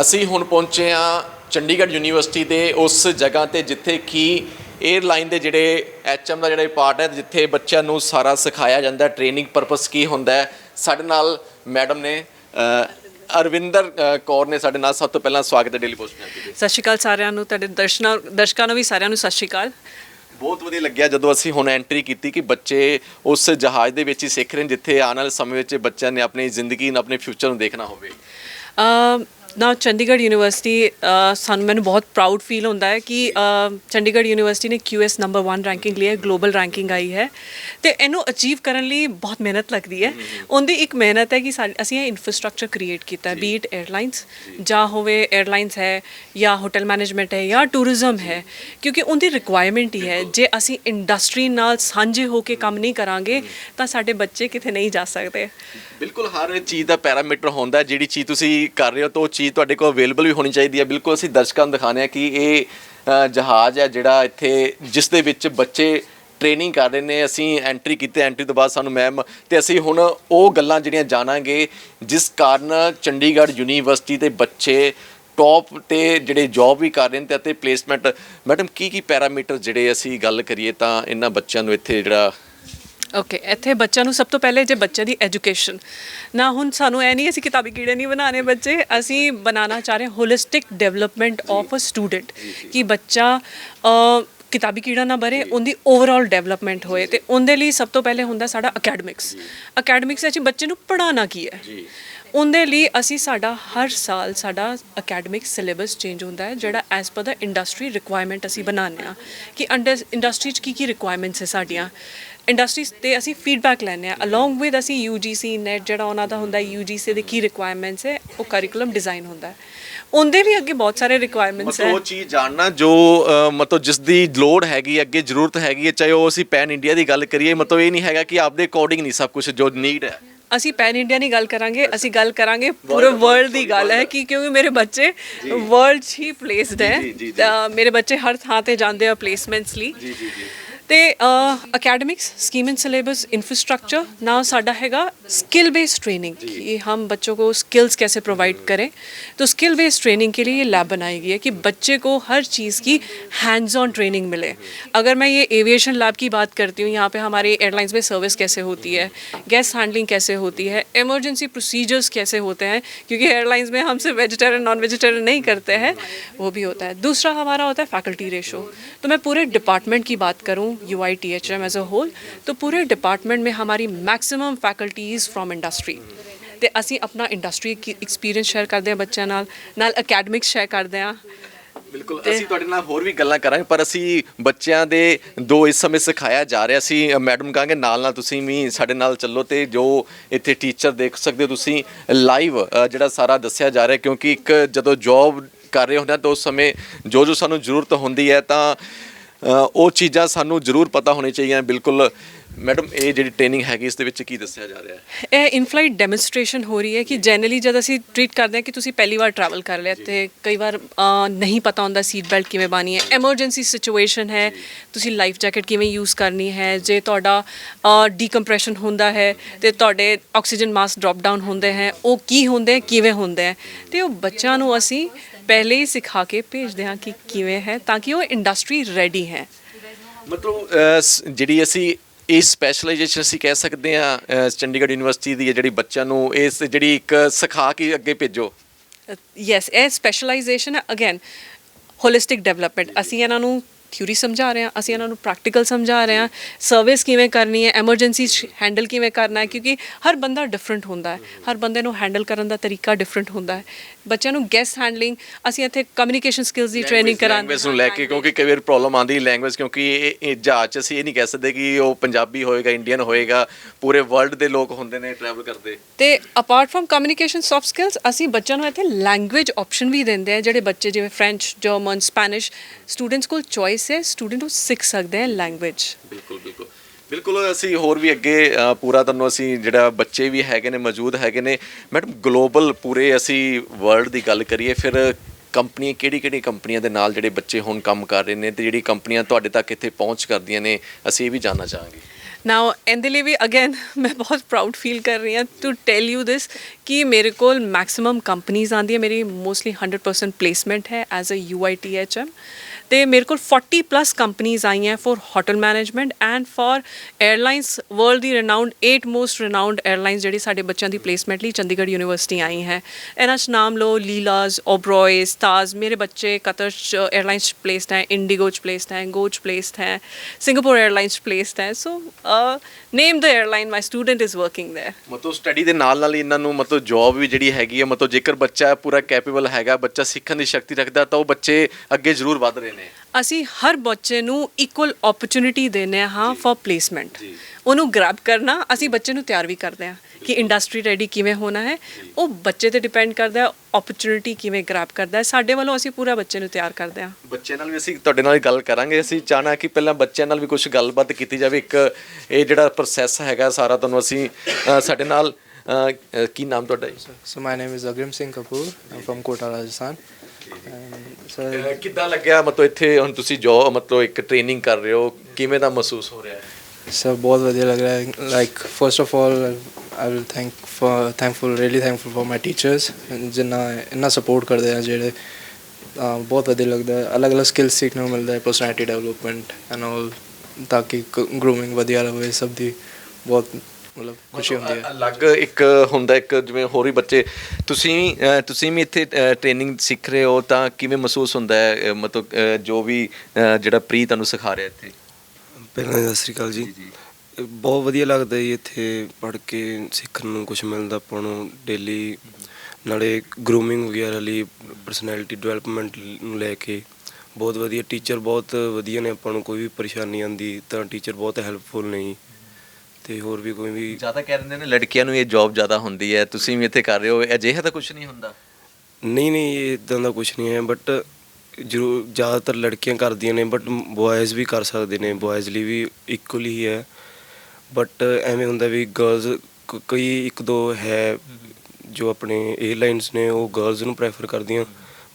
ਅਸੀਂ ਹੁਣ ਪਹੁੰਚੇ ਹਾਂ ਚੰਡੀਗੜ੍ਹ ਯੂਨੀਵਰਸਿਟੀ ਦੇ ਉਸ ਜਗ੍ਹਾ ਤੇ ਜਿੱਥੇ ਕਿ 에ਅਰਲਾਈਨ ਦੇ ਜਿਹੜੇ ਐਚਐਮ ਦਾ ਜਿਹੜਾ ਪਾਰਟ ਹੈ ਜਿੱਥੇ ਬੱਚਿਆਂ ਨੂੰ ਸਾਰਾ ਸਿਖਾਇਆ ਜਾਂਦਾ ਟ੍ਰੇਨਿੰਗ ਪਰਪਸ ਕੀ ਹੁੰਦਾ ਹੈ। ਸਾਡੇ ਨਾਲ ਮੈਡਮ ਨੇ ਅ, ਅਰਵਿੰਦਰ ਕੌਰ ਨੇ ਸਾਡੇ ਨਾਲ ਸਭ ਤੋਂ ਪਹਿਲਾਂ ਸਵਾਗਤ ਹੈ ਡੇਲੀ ਪੋਸਟ ਪੰਜਾਬੀ ਦੇ ਸਤਿ ਸ਼੍ਰੀ ਅਕਾਲ ਸਾਰਿਆਂ ਨੂੰ ਤੁਹਾਡੇ ਦਰਸ਼ਨਾਂ ਦਰਸ਼ਕਾਂ ਨੂੰ ਵੀ ਸਾਰਿਆਂ ਨੂੰ ਸਤਿ ਸ਼੍ਰੀ ਅਕਾਲ। ਬਹੁਤ ਵਧੀਆ ਲੱਗਿਆ ਜਦੋਂ ਅਸੀਂ ਹੁਣ ਐਂਟਰੀ ਕੀਤੀ ਕਿ ਬੱਚੇ ਉਸ ਜਹਾਜ਼ ਦੇ ਵਿੱਚ ਹੀ ਸਿੱਖ ਰਹੇ ਨੇ, ਜਿੱਥੇ ਆਉਣ ਵਾਲੇ ਸਮੇਂ ਵਿੱਚ ਬੱਚਿਆਂ ਨੇ ਆਪਣੀ ਜ਼ਿੰਦਗੀ ਨੂੰ, ਆਪਣੇ ਫਿਊਚਰ ਨੂੰ ਦੇਖਣਾ ਹੋਵੇ। ਨਾ ਚੰਡੀਗੜ੍ਹ ਯੂਨੀਵਰਸਿਟੀ ਸਾਨੂੰ ਮੈਨੂੰ ਬਹੁਤ ਪ੍ਰਾਊਡ ਫੀਲ ਹੁੰਦਾ ਹੈ ਕਿ ਚੰਡੀਗੜ੍ਹ ਯੂਨੀਵਰਸਿਟੀ ਨੇ QS ਨੰਬਰ 1 ਰੈਂਕਿੰਗ ਲਈ ਹੈ ਗਲੋਬਲ ਰੈਂਕਿੰਗ ਆਈ ਹੈ। ਤੇ ਇਹਨੂੰ ਅਚੀਵ ਕਰਨ ਲਈ ਬਹੁਤ ਮਿਹਨਤ ਲੱਗਦੀ ਹੈ। ਉਹਦੀ ਇੱਕ ਮਿਹਨਤ ਹੈ ਕਿ ਅਸੀਂ ਇਹ ਇਨਫਰਾਸਟ੍ਰਕਚਰ ਕ੍ਰੀਏਟ ਕੀਤਾ ਬੀ ਇਟ 에ਅਰਲਾਈਨਸ ਜਾਂ। ਹੋਵੇ 에ਅਰਲਾਈਨਸ ਹੈ ਜਾਂ ਹੋਟਲ ਮੈਨੇਜਮੈਂਟ ਹੈ ਜਾਂ ਟੂਰਿਜ਼ਮ ਹੈ। ਕਿਉਂਕਿ ਉਹਦੀ ਰਿਕੁਆਇਰਮੈਂਟ ਹੀ ਹੈ ਜੇ ਅਸੀਂ ਇੰਡਸਟਰੀ ਨਾਲ ਸਾਂਝੇ ਹੋ ਕੇ ਕੰਮ ਨਹੀਂ ਕਰਾਂਗੇ ਤਾਂ ਸਾਡੇ ਬੱਚੇ ਕਿਤੇ ਨਹੀਂ ਜਾ ਸਕਦੇ। ਬਿਲਕੁਲ ਹਰ ਚੀਜ਼ ਦਾ ਪੈਰਾਮੀਟਰ ਹੁੰਦਾ। ਜਿਹੜੀ ਚੀਜ਼ ਤੁਸੀਂ ਕਰ ਰਹੇ ਹੋ ਤਾਂ ਚੀਜ਼ ਤੁਹਾਡੇ ਕੋਲ ਅਵੇਲੇਬਲ ਵੀ ਹੋਣੀ ਚਾਹੀਦੀ ਹੈ। ਬਿਲਕੁਲ ਅਸੀਂ ਦਰਸ਼ਕਾਂ ਨੂੰ ਦਿਖਾਉਂਦੇ ਹਾਂ ਕਿ ਇਹ ਅ, ਜਹਾਜ਼ ਹੈ ਜਿਹੜਾ ਇੱਥੇ ਜਿਸ ਦੇ ਵਿੱਚ ਬੱਚੇ ਟ੍ਰੇਨਿੰਗ ਕਰ ਰਹੇ ਨੇ। ਅਸੀਂ ਐਂਟਰੀ ਕੀਤੇ ਐਂਟਰੀ ਤੋਂ ਬਾਅਦ ਸਾਨੂੰ ਮੈਮ ਤੇ ਅਸੀਂ ਹੁਣ ਉਹ ਗੱਲਾਂ ਜਿਹੜੀਆਂ ਜਾਣਾਂਗੇ ਜਿਸ ਕਾਰਨ ਚੰਡੀਗੜ੍ਹ ਯੂਨੀਵਰਸਿਟੀ ਦੇ ਬੱਚੇ ਟੌਪ ਤੇ ਜਿਹੜੇ ਜੌਬ ਵੀ ਕਰ ਰਹੇ ਨੇ ਤੇ ਅਤੇ ਪਲੇਸਮੈਂਟ ਮੈਡਮ ਕੀ ਕੀ ਪੈਰਾਮੀਟਰ ਜਿਹੜੇ ਅਸੀਂ ਗੱਲ ਕਰੀਏ ਤਾਂ ਇਹਨਾਂ ਬੱਚਿਆਂ ਨੂੰ ਇੱਥੇ ਜਿਹੜਾ ਓਕੇ ਇੱਥੇ ਬੱਚਿਆਂ ਨੂੰ ਸਭ ਤੋਂ ਪਹਿਲੇ ਜੇ ਬੱਚੇ ਦੀ ਐਜੂਕੇਸ਼ਨ ਨਾ ਹੁਣ ਸਾਨੂੰ ਐ ਨਹੀਂ ਅਸੀਂ ਕਿਤਾਬੀ ਕੀੜੇ ਨਹੀਂ ਬਣਾਣੇ ਬੱਚੇ ਅਸੀਂ ਬਣਾਉਣਾ ਚਾਹ ਰਹੇ holistic development of a student ਕਿ ਬੱਚਾ ਕਿਤਾਬੀ ਕੀੜਾ ਨਾ ਬਰੇ ਉਹਦੀ ਓਵਰਆਲ ਡਿਵੈਲਪਮੈਂਟ ਹੋਏ ਤੇ ਉਹਦੇ ਲਈ ਸਭ ਤੋਂ ਪਹਿਲੇ ਹੁੰਦਾ ਸਾਡਾ ਅਕੈਡਮਿਕਸ ਅਕੈਡਮਿਕਸ ਵਿੱਚ ਬੱਚੇ ਨੂੰ ਪੜਾਉਣਾ ਕੀ ਹੈ? ਉਹਦੇ ਲਈ ਅਸੀਂ ਸਾਡਾ ਹਰ ਸਾਲ ਸਾਡਾ ਅਕੈਡਮਿਕ ਸਿਲੇਬਸ ਚੇਂਜ ਹੁੰਦਾ ਹੈ ਜਿਹੜਾ ਐਸ ਪਰ ਦਾ ਇੰਡਸਟਰੀ ਰਿਕੁਆਇਰਮੈਂਟ ਅਸੀਂ ਬਣਾਉਂਦੇ ਹਾਂ ਕਿ ਅੰਡਰ ਇੰਡਸਟਰੀ 'ਚ ਕੀ ਕੀ ਰਿਕੁਆਇਰਮੈਂਟਸ ਹੈ ਸਾਡੀਆਂ। ਇੰਡਸਟਰੀਜ਼ ਤੇ ਅਸੀਂ ਫੀਡਬੈਕ ਲੈਂਦੇ ਆ ਅਲੋਂਗ ਵਿਦ ਅਸੀਂ UGC ਨੈਟ ਜਿਹੜਾ ਉਹਨਾਂ ਦਾ ਹੁੰਦਾ UGC ਦੇ ਕੀ ਰਿਕੁਆਇਰਮੈਂਟਸ ਹੈ ਉਹ ਕਰਿਕੂਲਮ ਡਿਜ਼ਾਈਨ ਹੁੰਦਾ ਹੈ। ਉਹਦੇ ਵੀ ਅੱਗੇ ਬਹੁਤ ਸਾਰੇ ਰਿਕੁਆਇਰਮੈਂਟਸ ਮਤਲਬ ਹੈ। ਉਹ ਚੀਜ਼ ਜਾਣਨਾ ਜੋ ਅ, ਮਤਲਬ ਜਿਸ ਦੀ ਲੋੜ ਹੈਗੀ ਅੱਗੇ ਜ਼ਰੂਰਤ ਹੈਗੀ ਹੈ ਚਾਹੇ ਉਹ ਅਸੀਂ ਪੈਨ ਇੰਡੀਆ ਦੀ ਗੱਲ ਕਰੀਏ ਮਤਲਬ ਇਹ ਨਹੀਂ ਹੈਗਾ ਕਿ ਆਪਦੇ ਅਕੋਰਡਿੰਗ ਨਹੀਂ ਸਭ ਕੁਝ ਜੋ ਨੀਡ ਹੈ। ਅਸੀਂ ਪੈਨ ਇੰਡੀਆ ਨਹੀਂ ਗੱਲ ਕਰਾਂਗੇ ਅਸੀਂ ਗੱਲ ਕਰਾਂਗੇ ਪੂਰੇ ਵਰਲਡ ਦੀ ਗੱਲ ਹੈ ਕਿ ਕਿਉਂਕਿ ਮੇਰੇ ਬੱਚੇ ਵਰਲਡ 'ਚ ਹੀ ਪਲੇਸਡ ਹੈ। ਤਾਂ ਮੇਰੇ ਬੱਚੇ ਹਰ ਥਾਂ ਤੇ ਜਾਂਦੇ ਆ ਪਲੇਸਮੈਂਟਸ ਲਈ। ਜੀ ਜੀ ਜੀ। तो academics scheme and syllabus infrastructure ना ਸਾਡਾ ਹੈਗਾ स्किल बेस्ड ट्रेनिंग कि हम बच्चों को स्किल्स कैसे प्रोवाइड करें। तो स्किल बेस ट्रेनिंग के लिए ये लैब बनाई गई है कि बच्चे को हर चीज़ की हैंड्स ऑन ट्रेनिंग मिले। अगर मैं ये एविएशन लैब की बात करती हूँ यहाँ पर हमारे एयरलाइंस में सर्विस कैसे होती है गैस हैंडलिंग कैसे होती है एमरजेंसी प्रोसीजर्स कैसे होते हैं क्योंकि एयरलाइंस में हमसे वेजिटेरियन नॉन वेजिटेरियन नहीं करते हैं वो भी होता है। दूसरा हमारा होता है फैकल्टी रेशो तो मैं पूरे डिपार्टमेंट की बात करूँ U I T H M as a whole तो पूरे डिपार्टमेंट में हमारी मैक्सिमम फैकल्टीज़ फ्रॉम इंडस्ट्री ਤੇ ਅਸੀਂ ਆਪਣਾ ਇੰਡਸਟਰੀ ਐਕਸਪੀਰੀਅੰਸ ਸ਼ੇਅਰ ਕਰਦੇ ਹਾਂ ਬੱਚਿਆਂ ਨਾਲ ਨਾਲ ਅਕੈਡਮਿਕਸ ਸ਼ੇਅਰ ਕਰਦੇ ਹਾਂ ਬਿਲਕੁਲ ਅਸੀਂ ਤੁਹਾਡੇ ਨਾਲ ਹੋਰ ਵੀ ਗੱਲਾਂ ਕਰਾਂਗੇ ਪਰ ਅਸੀਂ ਬੱਚਿਆਂ ਦੇ ਦੋ ਇਸ ਸਮੇਂ ਸਿਖਾਇਆ ਜਾ ਰਿਹਾ ਸੀ ਮੈਡਮ ਕਹਾਂਗੇ ਨਾਲ ਨਾਲ ਤੁਸੀਂ ਵੀ ਸਾਡੇ ਨਾਲ ਚੱਲੋ ਤੇ ਜੋ ਇੱਥੇ ਟੀਚਰ ਦੇਖ ਸਕਦੇ ਹੋ ਤੁਸੀਂ ਲਾਈਵ ਜਿਹੜਾ ਸਾਰਾ ਦੱਸਿਆ ਜਾ ਰਿਹਾ ਕਿਉਂਕਿ ਇੱਕ ਜਦੋਂ ਜੌਬ ਕਰ ਰਹੇ ਹੁੰਦੇ ਆ ਤਾਂ ਉਸ ਸਮੇਂ ਜੋ ਜੋ ਸਾਨੂੰ ਜ਼ਰੂਰਤ ਹੁੰਦੀ ਹੈ ਤਾਂ ਅ, ਉਹ ਚੀਜ਼ਾਂ ਸਾਨੂੰ ਜ਼ਰੂਰ ਪਤਾ ਹੋਣੀ ਚਾਹੀਦੀਆਂ। ਬਿਲਕੁਲ ਮੈਡਮ ਇਹ ਜਿਹੜੀ ਟ੍ਰੇਨਿੰਗ ਹੈਗੀ ਇਸ ਦੇ ਵਿੱਚ ਕੀ ਦੱਸਿਆ ਜਾ ਰਿਹਾ ਹੈ? ਇਹ ਇਨਫਲਾਈਟ ਡੈਮੋਨਸਟ੍ਰੇਸ਼ਨ ਹੋ ਰਹੀ ਹੈ ਕਿ ਜਨਰਲੀ ਜਦ ਅਸੀਂ ਟ੍ਰੀਟ ਕਰਦੇ ਹਾਂ ਕਿ ਤੁਸੀਂ ਪਹਿਲੀ ਵਾਰ ਟਰੈਵਲ ਕਰ ਲਿਆ ਤੇ ਕਈ ਵਾਰ ਨਹੀਂ ਪਤਾ ਹੁੰਦਾ ਸੀਟ ਬੈਲਟ ਕਿਵੇਂ ਬਾਨੀ ਹੈ। ਐਮਰਜੈਂਸੀ ਸਿਚੁਏਸ਼ਨ ਹੈ ਤੁਸੀਂ ਲਾਈਫ ਜੈਕਟ ਕਿਵੇਂ ਯੂਜ਼ ਕਰਨੀ ਹੈ ਜੇ ਤੁਹਾਡਾ ਡੀਕੰਪਰੈਸ਼ਨ ਹੁੰਦਾ ਹੈ ਤੇ ਤੁਹਾਡੇ ਆਕਸੀਜਨ ਮਾਸ ਡ੍ਰੌਪ ਡਾਊਨ ਹੁੰਦੇ ਹੈ ਉਹ ਕੀ ਹੁੰਦੇ ਕਿਵੇਂ ਹੁੰਦੇ ਤੇ ਉਹ ਬੱਚਿਆਂ ਨੂੰ ਅਸੀਂ ਪਹਿਲੇ ਹੀ ਸਿਖਾ ਕੇ ਭੇਜਦੇ ਹਾਂ ਕਿ ਕਿਵੇਂ ਹੈ ਤਾਂ ਕਿ ਉਹ ਇੰਡਸਟਰੀ ਰੈਡੀ ਹੈ ਮਤਲਬ ਅਹ, ਸ- ਜਿਹੜੀ ਅਸੀਂ ਇਹ ਸਪੈਸ਼ਲਾਈਜੇਸ਼ਨ ਅਸੀਂ ਕਹਿ ਸਕਦੇ ਆ ਚੰਡੀਗੜ੍ਹ ਯੂਨੀਵਰਸਿਟੀ ਦੀ ਹੈ ਜਿਹੜੀ ਬੱਚਿਆਂ ਨੂੰ ਇਸ ਜਿਹੜੀ ਇੱਕ ਸਿਖਾ ਕੇ ਅੱਗੇ ਭੇਜੋ ਯੈਸ ਇਹ ਸਪੈਸ਼ਲਾਈਜੇਸ਼ਨ ਹੈ ਅਗੇਨ ਹੋਲਿਸਟਿਕ ਡਿਵੈਲਪਮੈਂਟ ਅਸੀਂ ਇਹਨਾਂ ਨੂੰ ਥਿਊਰੀ ਸਮਝਾ ਰਹੇ ਹਾਂ ਅਸੀਂ ਇਹਨਾਂ ਨੂੰ ਪ੍ਰੈਕਟੀਕਲ ਸਮਝਾ ਰਹੇ ਹਾਂ ਸਰਵਿਸ ਕਿਵੇਂ ਕਰਨੀ ਹੈ ਐਮਰਜੈਂਸੀ ਹੈਂਡਲ ਕਿਵੇਂ ਕਰਨਾ ਹੈ ਕਿਉਂਕਿ ਹਰ ਬੰਦਾ ਡਿਫਰੈਂਟ ਹੁੰਦਾ ਹੈ ਹਰ ਬੰਦੇ ਨੂੰ ਹੈਂਡਲ ਕਰਨ ਦਾ ਤਰੀਕਾ ਡਿਫਰੈਂਟ ਹੁੰਦਾ ਹੈ। ਬੱਚਿਆਂ ਨੂੰ ਗੈਸਟ ਹੈਂਡਲਿੰਗ ਅਸੀਂ ਇੱਥੇ ਕਮਿਊਨੀਕੇਸ਼ਨ ਸਕਿੱਲਸ ਦੀ ਟ੍ਰੇਨਿੰਗ ਕਰਾਂਗੇ ਲੈਂਗੁਏਜ ਨੂੰ ਲੈ ਕੇ ਕਿਉਂਕਿ ਕਈ ਵਾਰ ਪ੍ਰੋਬਲਮ ਆਉਂਦੀ ਲੈਂਗੁਏਜ ਕਿਉਂਕਿ ਇਹ ਇਹ ਜਹਾਜ਼ 'ਚ ਅਸੀਂ ਇਹ ਨਹੀਂ ਕਹਿ ਸਕਦੇ ਕਿ ਉਹ ਪੰਜਾਬੀ ਹੋਏਗਾ ਇੰਡੀਅਨ ਹੋਏਗਾ ਪੂਰੇ ਵਰਲਡ ਦੇ ਲੋਕ ਹੁੰਦੇ ਨੇ ਟਰੈਵਲ ਕਰਦੇ। ਤੇ apart from communication soft skills ਅਸੀਂ ਬੱਚਿਆਂ ਨੂੰ ਇੱਥੇ ਲੈਂਗੁਏਜ ਆਪਸ਼ਨ ਵੀ ਦਿੰਦੇ ਆ ਜਿਹੜੇ ਬੱਚੇ ਜਿਵੇਂ ਫ੍ਰੈਂਚ ਜਰਮਨ ਸਪੈਨਿਸ਼ ਸਟੂਡੈਂਟਸ ਕੋਲ ਚੋਇਸ ਹੈ ਸਟੂਡੈਂਟ ਉਹ ਸਿੱਖ ਸਕਦੇ ਆ ਲੈਂਗੁਏਜ ਬਿਲਕੁਲ ਬਿਲਕੁਲ। ਬਿਲਕੁਲ ਅਸੀਂ ਹੋਰ ਵੀ ਅੱਗੇ ਅ, ਪੂਰਾ ਤੁਹਾਨੂੰ ਅਸੀਂ ਜਿਹੜਾ ਬੱਚੇ ਵੀ ਹੈਗੇ ਨੇ ਮੌਜੂਦ ਹੈਗੇ ਨੇ ਮੈਡਮ ਗਲੋਬਲ ਪੂਰੇ ਅਸੀਂ ਵਰਲਡ ਦੀ ਗੱਲ ਕਰੀਏ ਫਿਰ ਕੰਪਨੀਆਂ ਕਿਹੜੀ ਕਿਹੜੀ ਕੰਪਨੀਆਂ ਦੇ ਨਾਲ ਜਿਹੜੇ ਬੱਚੇ ਹੁਣ ਕੰਮ ਕਰ ਰਹੇ ਨੇ ਤੇ ਜਿਹੜੀ ਕੰਪਨੀਆਂ ਤੁਹਾਡੇ ਤੱਕ ਇੱਥੇ ਪਹੁੰਚ ਕਰਦੀਆਂ ਨੇ ਅਸੀਂ ਇਹ ਵੀ ਜਾਨਣਾ ਚਾਹਾਂਗੇ। ਨਾਓ ਇਹਦੇ ਲਈ ਵੀ ਅਗੇਨ ਮੈਂ ਬਹੁਤ ਪ੍ਰਾਊਡ ਫੀਲ ਕਰ ਰਹੀ ਹਾਂ ਟੂ ਟੈਲ ਯੂ ਦਿਸ ਕਿ ਮੇਰੇ ਕੋਲ ਮੈਕਸਿਮਮ ਕੰਪਨੀਆਂ ਆਉਂਦੀਆਂ ਮੇਰੀ ਮੋਸਟਲੀ 100% ਪਲੇਸਮੈਂਟ ਹੈ ਐਜ਼ ਅ ਯੂਆਈਟੀਐਚਐਮ ਤੇ ਮੇਰੇ ਕੋਲ 40 ਪਲੱਸ ਕੰਪਨੀਆਂ ਆਈਆਂ for hotel management and for airlines world the renowned 8 most renowned airlines ਜਿਹੜੀ ਸਾਡੇ ਬੱਚਿਆਂ ਦੀ ਪਲੇਸਮੈਂਟ ਲਈ ਚੰਡੀਗੜ੍ਹ ਯੂਨੀਵਰਸਿਟੀ ਆਈ ਹੈ। ਇਹਨਾਂ 'ਚ ਨਾਮ ਲੋ ਲੀਲਾਜ਼, ਓਬਰੋਏ ਸਟਾਰਸ ਮੇਰੇ ਬੱਚੇ ਕਤਰ 'ਚ 에ਅਰਲਾਈਨਸ 'ਚ ਪਲੇਸਡ ਹੈ, ਇੰਡੀਗੋ 'ਚ ਪਲੇਸਡ ਹੈ ਗੋ 'ਚ ਪਲੇਸਡ ਹੈ, ਸਿੰਗਾਪੁਰ 에ਅਰਲਾਈਨਸ 'ਚ ਪਲੇਸਡ ਹੈ। So name the airline my student is working there ਮਤਲਬ ਸਟੱਡੀ ਦੇ ਨਾਲ ਨਾਲ ਇਹਨਾਂ ਨੂੰ ਮਤਲਬ ਜੌਬ ਵੀ ਜਿਹੜੀ ਹੈਗੀ ਹੈ ਮਤਲਬ ਜੇਕਰ ਬੱਚਾ ਪੂਰਾ ਕੈਪੇਬਲ ਹੈਗਾ, ਬੱਚਾ ਸਿੱਖਣ ਦੀ ਸ਼ਕਤੀ ਰੱਖਦਾ, ਤਾਂ ਉਹ ਬੱਚੇ ਅੱਗੇ ਜ਼ਰੂਰ ਵਧ ਰਹੇ ਨੇ। ਨੇ। ਅਸੀਂ ਹਰ ਬੱਚੇ ਨੂੰ ਇਕੁਅਲ ਓਪਰਚ्युनिटी ਦਿੰਨੇ ਹਾਂ ਫॉर ਪਲੇਸਮੈਂਟ ਉਹਨੂੰ ਗ੍ਰੈਬ ਕਰਨਾ ਅਸੀਂ ਬੱਚੇ ਨੂੰ ਤਿਆਰ ਵੀ ਕਰਦੇ ਹਾਂ ਕਿ ਇੰਡਸਟਰੀ ਰੈਡੀ ਕਿਵੇਂ ਹੋਣਾ ਹੈ। ਉਹ ਬੱਚੇ ਤੇ ਡਿਪੈਂਡ ਕਰਦਾ ਹੈ ਓਪਰਚ्युनिटी ਕਿਵੇਂ ਗ੍ਰੈਬ ਕਰਦਾ ਹੈ। ਸਾਡੇ ਵੱਲੋਂ ਅਸੀਂ ਪੂਰਾ ਬੱਚੇ ਨੂੰ ਤਿਆਰ ਕਰਦੇ ਹਾਂ। ਬੱਚੇ ਨਾਲ ਵੀ ਅਸੀਂ ਤੁਹਾਡੇ ਨਾਲ ਗੱਲ ਕਰਾਂਗੇ। ਅਸੀਂ ਚਾਹਨਾ ਕਿ ਪਹਿਲਾਂ ਬੱਚਿਆਂ ਨਾਲ ਵੀ ਕੁਝ ਗੱਲਬਾਤ ਕੀਤੀ ਜਾਵੇ। ਇੱਕ ਇਹ ਜਿਹੜਾ ਪ੍ਰੋਸੈਸ ਹੈਗਾ ਸਾਰਾ ਤੁਹਾਨੂੰ ਅਸੀਂ ਸਾਡੇ ਨਾਲ ਕੀ ਨਾਮ ਤੁਹਾਡਾ so my name is Agram Singh Kapoor I'm from Kota Rajasthan And so ਅ, ਕਿੱਦਾਂ ਲੱਗਿਆ? ਮਤਲਬ ਇੱਥੇ ਹੁਣ ਤੁਸੀਂ ਜੋ ਮਤਲਬ ਇੱਕ ਟ੍ਰੇਨਿੰਗ ਕਰ ਰਹੇ ਹੋ। ਕਿਵੇਂ ਦਾ ਮਹਿਸੂਸ ਹੋ ਰਿਹਾ ਹੈ? ਸਰ ਬਹੁਤ ਵਧੀਆ ਲੱਗ ਰਿਹਾ ਹੈ। Like first of all I will thank for thankful really thankful for my teachers ਜਿੰਨਾ ਇੰਨਾ ਸਪੋਰਟ ਕਰਦੇ ਆ ਜਿਹੜੇ ਅਹ ਬਹੁਤ ਵਧੀਆ ਲੱਗਦਾ ਹੈ। ਅਲੱਗ ਅਲੱਗ ਸਕਿੱਲ ਸਿੱਖਣ ਨੂੰ ਮਿਲਦਾ ਹੈ ਪਰਸਨੈਲਿਟੀ ਡਿਵੈਲਪਮੈਂਟ ਐਂਡ ਆਲ ਤਾਂ ਕਿ ਗਰੂਮਿੰਗ ਵਧੀਆ ਰਹੇ ਸਭ ਦੀ ਬਹੁਤ ਮਤਲਬ ਖੁਸ਼ੀ ਹੁੰਦੀ ਹੈ। ਅਲੱਗ ਇੱਕ ਹੁੰਦਾ ਇੱਕ ਜਿਵੇਂ ਹੋਰ ਵੀ ਬੱਚੇ ਤੁਸੀਂ ਤੁਸੀਂ ਵੀ ਇੱਥੇ ਟ੍ਰੇਨਿੰਗ ਸਿੱਖ ਰਹੇ ਹੋ ਤਾਂ ਕਿਵੇਂ ਮਹਿਸੂਸ ਹੁੰਦਾ ਹੈ? ਮਤਲਬ ਜੋ ਵੀ ਜਿਹੜਾ ਪ੍ਰੀ ਤੁਹਾਨੂੰ ਸਿਖਾ ਰਿਹਾ ਇੱਥੇ? ਪਹਿਲਾਂ ਸਤਿ ਸ੍ਰੀ ਅਕਾਲ ਜੀ। ਬਹੁਤ ਵਧੀਆ ਲੱਗਦਾ ਜੀ ਇੱਥੇ ਪੜ੍ਹ ਕੇ ਸਿੱਖਣ ਨੂੰ ਕੁਝ ਮਿਲਦਾ ਆਪਾਂ ਨੂੰ ਡੇਲੀ ਨਾਲੇ ਗਰੂਮਿੰਗ ਵਗੈਰਾ ਲਈ ਪਰਸਨੈਲਿਟੀ ਡਿਵੈਲਪਮੈਂਟ ਨੂੰ ਲੈ ਕੇ ਬਹੁਤ ਵਧੀਆ। ਟੀਚਰ ਬਹੁਤ ਵਧੀਆ ਨੇ ਆਪਾਂ ਨੂੰ ਕੋਈ ਵੀ ਪਰੇਸ਼ਾਨੀ ਆਂਦੀ ਤਾਂ ਟੀਚਰ ਬਹੁਤ ਹੈਲਪਫੁਲ ਨੇ ਜੀ। ਤੇ ਹੋਰ ਵੀ ਕੋਈ ਵੀ ਜ਼ਿਆਦਾ ਕਹਿ ਦਿੰਦੇ ਨੇ ਲੜਕੀਆਂ ਨੂੰ ਇਹ ਜੌਬ ਜ਼ਿਆਦਾ ਹੁੰਦੀ ਹੈ ਤੁਸੀਂ ਵੀ ਇੱਥੇ ਕਰ ਰਹੇ ਹੋ ਅਜਿਹਾ ਤਾਂ ਕੁਝ ਨਹੀਂ ਹੁੰਦਾ। ਨਹੀਂ ਨਹੀਂ ਇਦਾਂ ਦਾ ਕੁਝ ਨਹੀਂ ਹੈ ਬਟ ਜ਼ਰੂਰ ਜ਼ਿਆਦਾਤਰ ਲੜਕੀਆਂ ਕਰਦੀਆਂ ਨੇ ਬਟ ਬॉयਜ਼ ਵੀ ਕਰ ਸਕਦੇ ਨੇ ਬॉयਜ਼ ਲਈ ਵੀ ਇਕੁਅਲ ਹੀ ਹੈ। ਬਟ ਐਵੇਂ ਹੁੰਦਾ ਵੀ ਗਰਲਜ਼ ਕਈ ਇੱਕ ਦੋ ਹੈ ਜੋ ਆਪਣੇ 에ਅਰਲਾਈਨਸ ਨੇ ਉਹ ਗਰਲਜ਼ ਨੂੰ ਪ੍ਰੈਫਰ ਕਰਦੀਆਂ।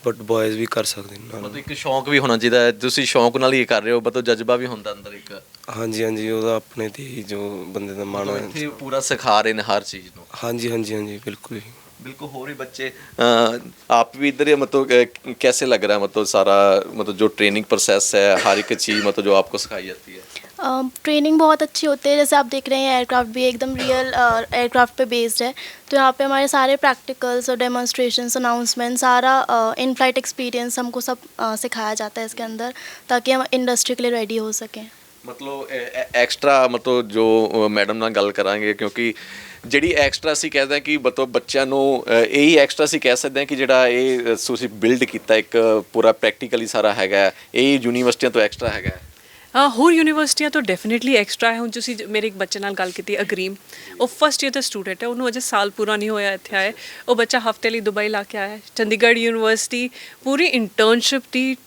ਬਟ ਬॉयਜ਼ ਵੀ ਕਰ ਸਕਦੇ ਨੇ ਮਤਲਬ ਇੱਕ ਸ਼ੌਂਕ ਵੀ ਹੋਣਾ ਚਾਹੀਦਾ ਹੈ। ਤੁਸੀਂ ਸ਼ੌਂਕ ਨਾਲ ਹੀ ਕਰ ਰਹੇ ਹੋ ਮਤਲਬ ਜਜ਼ਬਾ ਵੀ ਹੁੰਦਾ ਅੰਦਰ ਇੱਕ। ਹਾਂਜੀ ਹਾਂਜੀ ਉਹਦਾ ਆਪਣੇ ਤੇ ਜੋ ਬੰਦੇ ਦਾ ਮਨ ਹੈ। ਇੱਥੇ ਪੂਰਾ ਸਿਖਾ ਰਹੇ ਨੇ ਹਰ ਚੀਜ਼ ਨੂੰ। ਹਾਂਜੀ ਹਾਂਜੀ ਹਾਂਜੀ ਬਿਲਕੁਲ ਜੀ। ਬਿਲਕੁਲ ਹੋਰ ਵੀ ਬੱਚੇ ਆਪ ਵੀ ਇਧਰ ਮਤਲਬ ਅਹ, कैसे लग रहा है मतलब सारा मतलब जो ट्रेनिंग प्रोसेस है हर एक चीज मतलब जो आपको सिखाई जाती ट्रेनिंग बहुत अच्छी होती है जैसे आप देख रहे हैं एयरक्राफ्ट भी एकदम रियल एयरक्राफ्ट पे बेस्ड है तो यहाँ पे हमारे सारे प्रैक्टिकल्स और डेमोन्स्ट्रेशंस अनाउंसमेंट सारा इन फ्लाइट एक्सपीरियंस हमको सब अ, सिखाया जाता है इसके अंदर ताकि हम इंडस्ट्री के लिए रेडी हो सकें ਮਤਲਬ ਐਕਸਟਰਾ ਮਤਲਬ ਜੋ ਮੈਡਮ ਨਾਲ ਗੱਲ ਕਰਾਂਗੇ ਕਿਉਂਕਿ ਜਿਹੜੀ ਐਕਸਟਰਾ ਅਸੀਂ ਕਹਿੰਦੇ ਹਾਂ ਕਿ ਮਤਲਬ ਬੱਚਿਆਂ ਨੂੰ ਅ, ਇਹੀ ਐਕਸਟਰਾ ਅਸੀਂ ਕਹਿ ਸਕਦੇ ਹਾਂ ਕਿ ਜਿਹੜਾ ਇਹ ਅ, ਤੁਸੀਂ ਬਿਲਡ ਕੀਤਾ ਇੱਕ ਪੂਰਾ ਪ੍ਰੈਕਟੀਕਲੀ ਸਾਰਾ ਹੈਗਾ ਹੈ, ਇਹ ਯੂਨੀਵਰਸਿਟੀਆਂ ਤੋਂ ਐਕਸਟਰਾ ਹੈਗਾ ਹੈ। ਅ, ਹੋਰ ਯੂਨੀਵਰਸਿਟੀਆਂ ਤੋਂ ਡੈਫੀਨਿਟਲੀ ਐਕਸਟਰਾ ਹੈ। ਹੁਣ ਤੁਸੀਂ ਜ- ਮੇਰੇ ਇੱਕ ਬੱਚੇ ਨਾਲ ਗੱਲ ਕੀਤੀ ਅਗਰੀਮ। ਉਹ ਫਸਟ ਈਅਰ ਦਾ ਸਟੂਡੈਂਟ ਹੈ। ਉਹਨੂੰ ਅਜੇ ਸਾਲ ਪੂਰਾ ਨਹੀਂ ਹੋਇਆ ਇੱਥੇ ਆਏ। ਉਹ ਬੱਚਾ ਹਫ਼ਤੇ ਲਈ ਦੁਬਈ ਲਾ ਕੇ ਆਇਆ। ਹੈ ਚੰਡੀਗੜ੍ਹ ਯੂਨੀਵਰਸਿਟੀ ਪੂਰੀ ਇੰਟਰਨਸ਼ਿਪ ਦੀ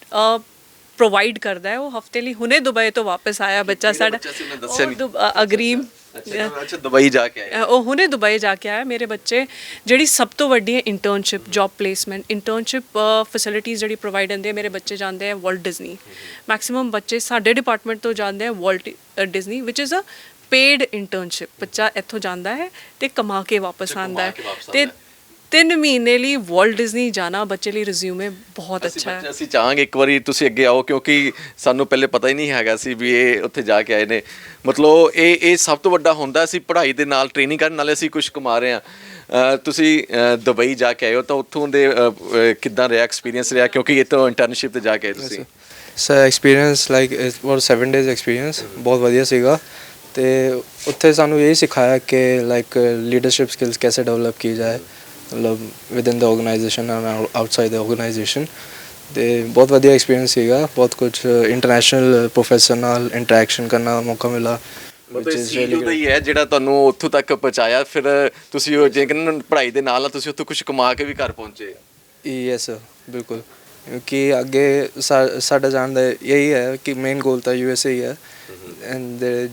ਪ੍ਰੋਵਾਈਡ ਕਰਦਾ ਹੈ। ਉਹ ਹਫ਼ਤੇ ਲਈ ਹੁਣੇ ਦੁਬਈ ਤੋਂ ਵਾਪਸ ਆਇਆ ਬੱਚਾ ਸਾਡਾ ਬੱਚਾ ਸੀ? ਉਹਨੇ ਦੱਸਿਆ ਉਹ ਨਹੀਂ। ਦੁਬ- ਅ, ਅਗਰੀਮ। ਅੱਛਾ। ਅੱਛਾ ਦੁਬਈ ਜਾ ਕੇ ਆਏ। ਉਹ ਹੁਣੇ ਦੁਬਈ ਜਾ ਕੇ ਆਇਆ ਮੇਰੇ ਬੱਚੇ। ਜਿਹੜੀ ਸਭ ਤੋਂ ਵੱਡੀ ਹੈ internship job placement internship facilities ਜਿਹੜੀ ਪ੍ਰੋਵਾਈਡ ਹੁੰਦੀ ਹੈ ਮੇਰੇ ਬੱਚੇ ਜਾਂਦੇ ਆ ਵਾਲਟ ਡਿਜ਼ਨੀ ਮੈਕਸਿਮਮ ਬੱਚੇ ਸਾਡੇ ਡਿਪਾਰਟਮੈਂਟ ਤੋਂ ਜਾਂਦੇ ਆ ਵਾਲਟ ਡਿਜ਼ਨੀ ਵਿਚ ਇਜ਼ ਅ ਪੇਡ ਇੰਟਰਨਸ਼ਿਪ ਬੱਚਾ ਇੱਥੋਂ ਜਾਂਦਾ ਹੈ ਤੇ ਕਮਾ ਕੇ ਵਾਪਸ ਆਉਂਦਾ ਹੈ। ਤੇ। ਤਿੰਨ ਮਹੀਨੇ ਲਈ ਵਾਲਟ ਡਿਜ਼ਨੀ ਜਾਣਾ ਬੱਚੇ ਲਈ ਰਿਜ਼ਿਊਮੇ ਬਹੁਤ ਅੱਛਾ ਹੈ। ਅਸੀਂ ਚਾਹਾਂਗੇ ਇੱਕ ਵਾਰੀ ਤੁਸੀਂ ਅੱਗੇ ਆਓ ਕਿਉਂਕਿ ਸਾਨੂੰ ਪਹਿਲੇ ਪਤਾ ਹੀ ਨਹੀਂ ਹੈਗਾ ਸੀ ਵੀ ਇਹ ਉੱਥੇ ਜਾ ਕੇ ਆਏ ਨੇ। ਮਤਲਬ ਇਹ ਇਹ ਸਭ ਤੋਂ ਵੱਡਾ ਹੁੰਦਾ ਅਸੀਂ ਪੜ੍ਹਾਈ ਦੇ ਨਾਲ ਟ੍ਰੇਨਿੰਗ ਕਰਨ ਨਾਲੇ ਅਸੀਂ ਕੁਝ ਕਮਾ ਰਹੇ ਹਾਂ। ਤੁਸੀਂ ਦੁਬਈ ਜਾ ਕੇ ਆਏ ਹੋ ਤਾਂ ਉੱਥੋਂ ਦੇ ਕਿਦਾਂ ਰਿਹਾ ਐਕਸਪੀਰੀਅੰਸ ਰਿਹਾ? ਕਿਉਂਕਿ ਇਹ ਤਾਂ ਇੰਟਰਨਸ਼ਿਪ ਤੇ ਜਾ ਕੇ ਆਏ ਤੁਸੀਂ। Sir experience like it was 7 days experience ਬਹੁਤ ਵਧੀਆ ਸੀਗਾ। ਤੇ ਉੱਥੇ ਸਾਨੂੰ ਇਹ ਸਿਖਾਇਆ ਕਿ ਲਾਈਕ ਲੀਡਰਸ਼ਿਪ ਸਕਿਲਸ ਕੈਸੇ ਡਿਵੈਲਪ ਕੀਤੀ ਜਾਏ। ਮਤਲਬ within the organization and outside the organization ਤੇ ਬਹੁਤ ਵਧੀਆ ਐਕਸਪੀਰੀਅੰਸ ਸੀਗਾ ਬਹੁਤ ਕੁਝ ਇੰਟਰਨੈਸ਼ਨਲ ਪ੍ਰੋਫੈਸਰ ਨਾਲ ਇੰਟਰੈਕਸ਼ਨ ਕਰਨ ਦਾ ਮੌਕਾ ਮਿਲਾ ਮਤਲਬ ਸੀਜੂ ਦਾ ਹੀ ਹੈ ਜਿਹੜਾ ਤੁਹਾਨੂੰ ਉੱਥੋਂ ਤੱਕ ਪਹੁੰਚਾਇਆ ਫਿਰ ਤੁਸੀਂ ਉਹ ਜੇ ਨਾ ਪੜ੍ਹਾਈ ਦੇ ਨਾਲ ਨਾਲ ਤੁਸੀਂ ਉੱਥੋਂ ਕੁਝ ਕਮਾ ਕੇ ਵੀ ਘਰ ਪਹੁੰਚੇ। ਯੈਸ ਬਿਲਕੁਲ। ਕਿਉਂਕਿ ਅੱਗੇ ਸਾਡਾ ਜਾਣ ਦਾ ਇਹੀ ਹੈ ਕਿ ਮੇਨ ਗੋਲ ਤਾਂ ਯੂ ਐਸ ਏ ਹੀ ਹੈ।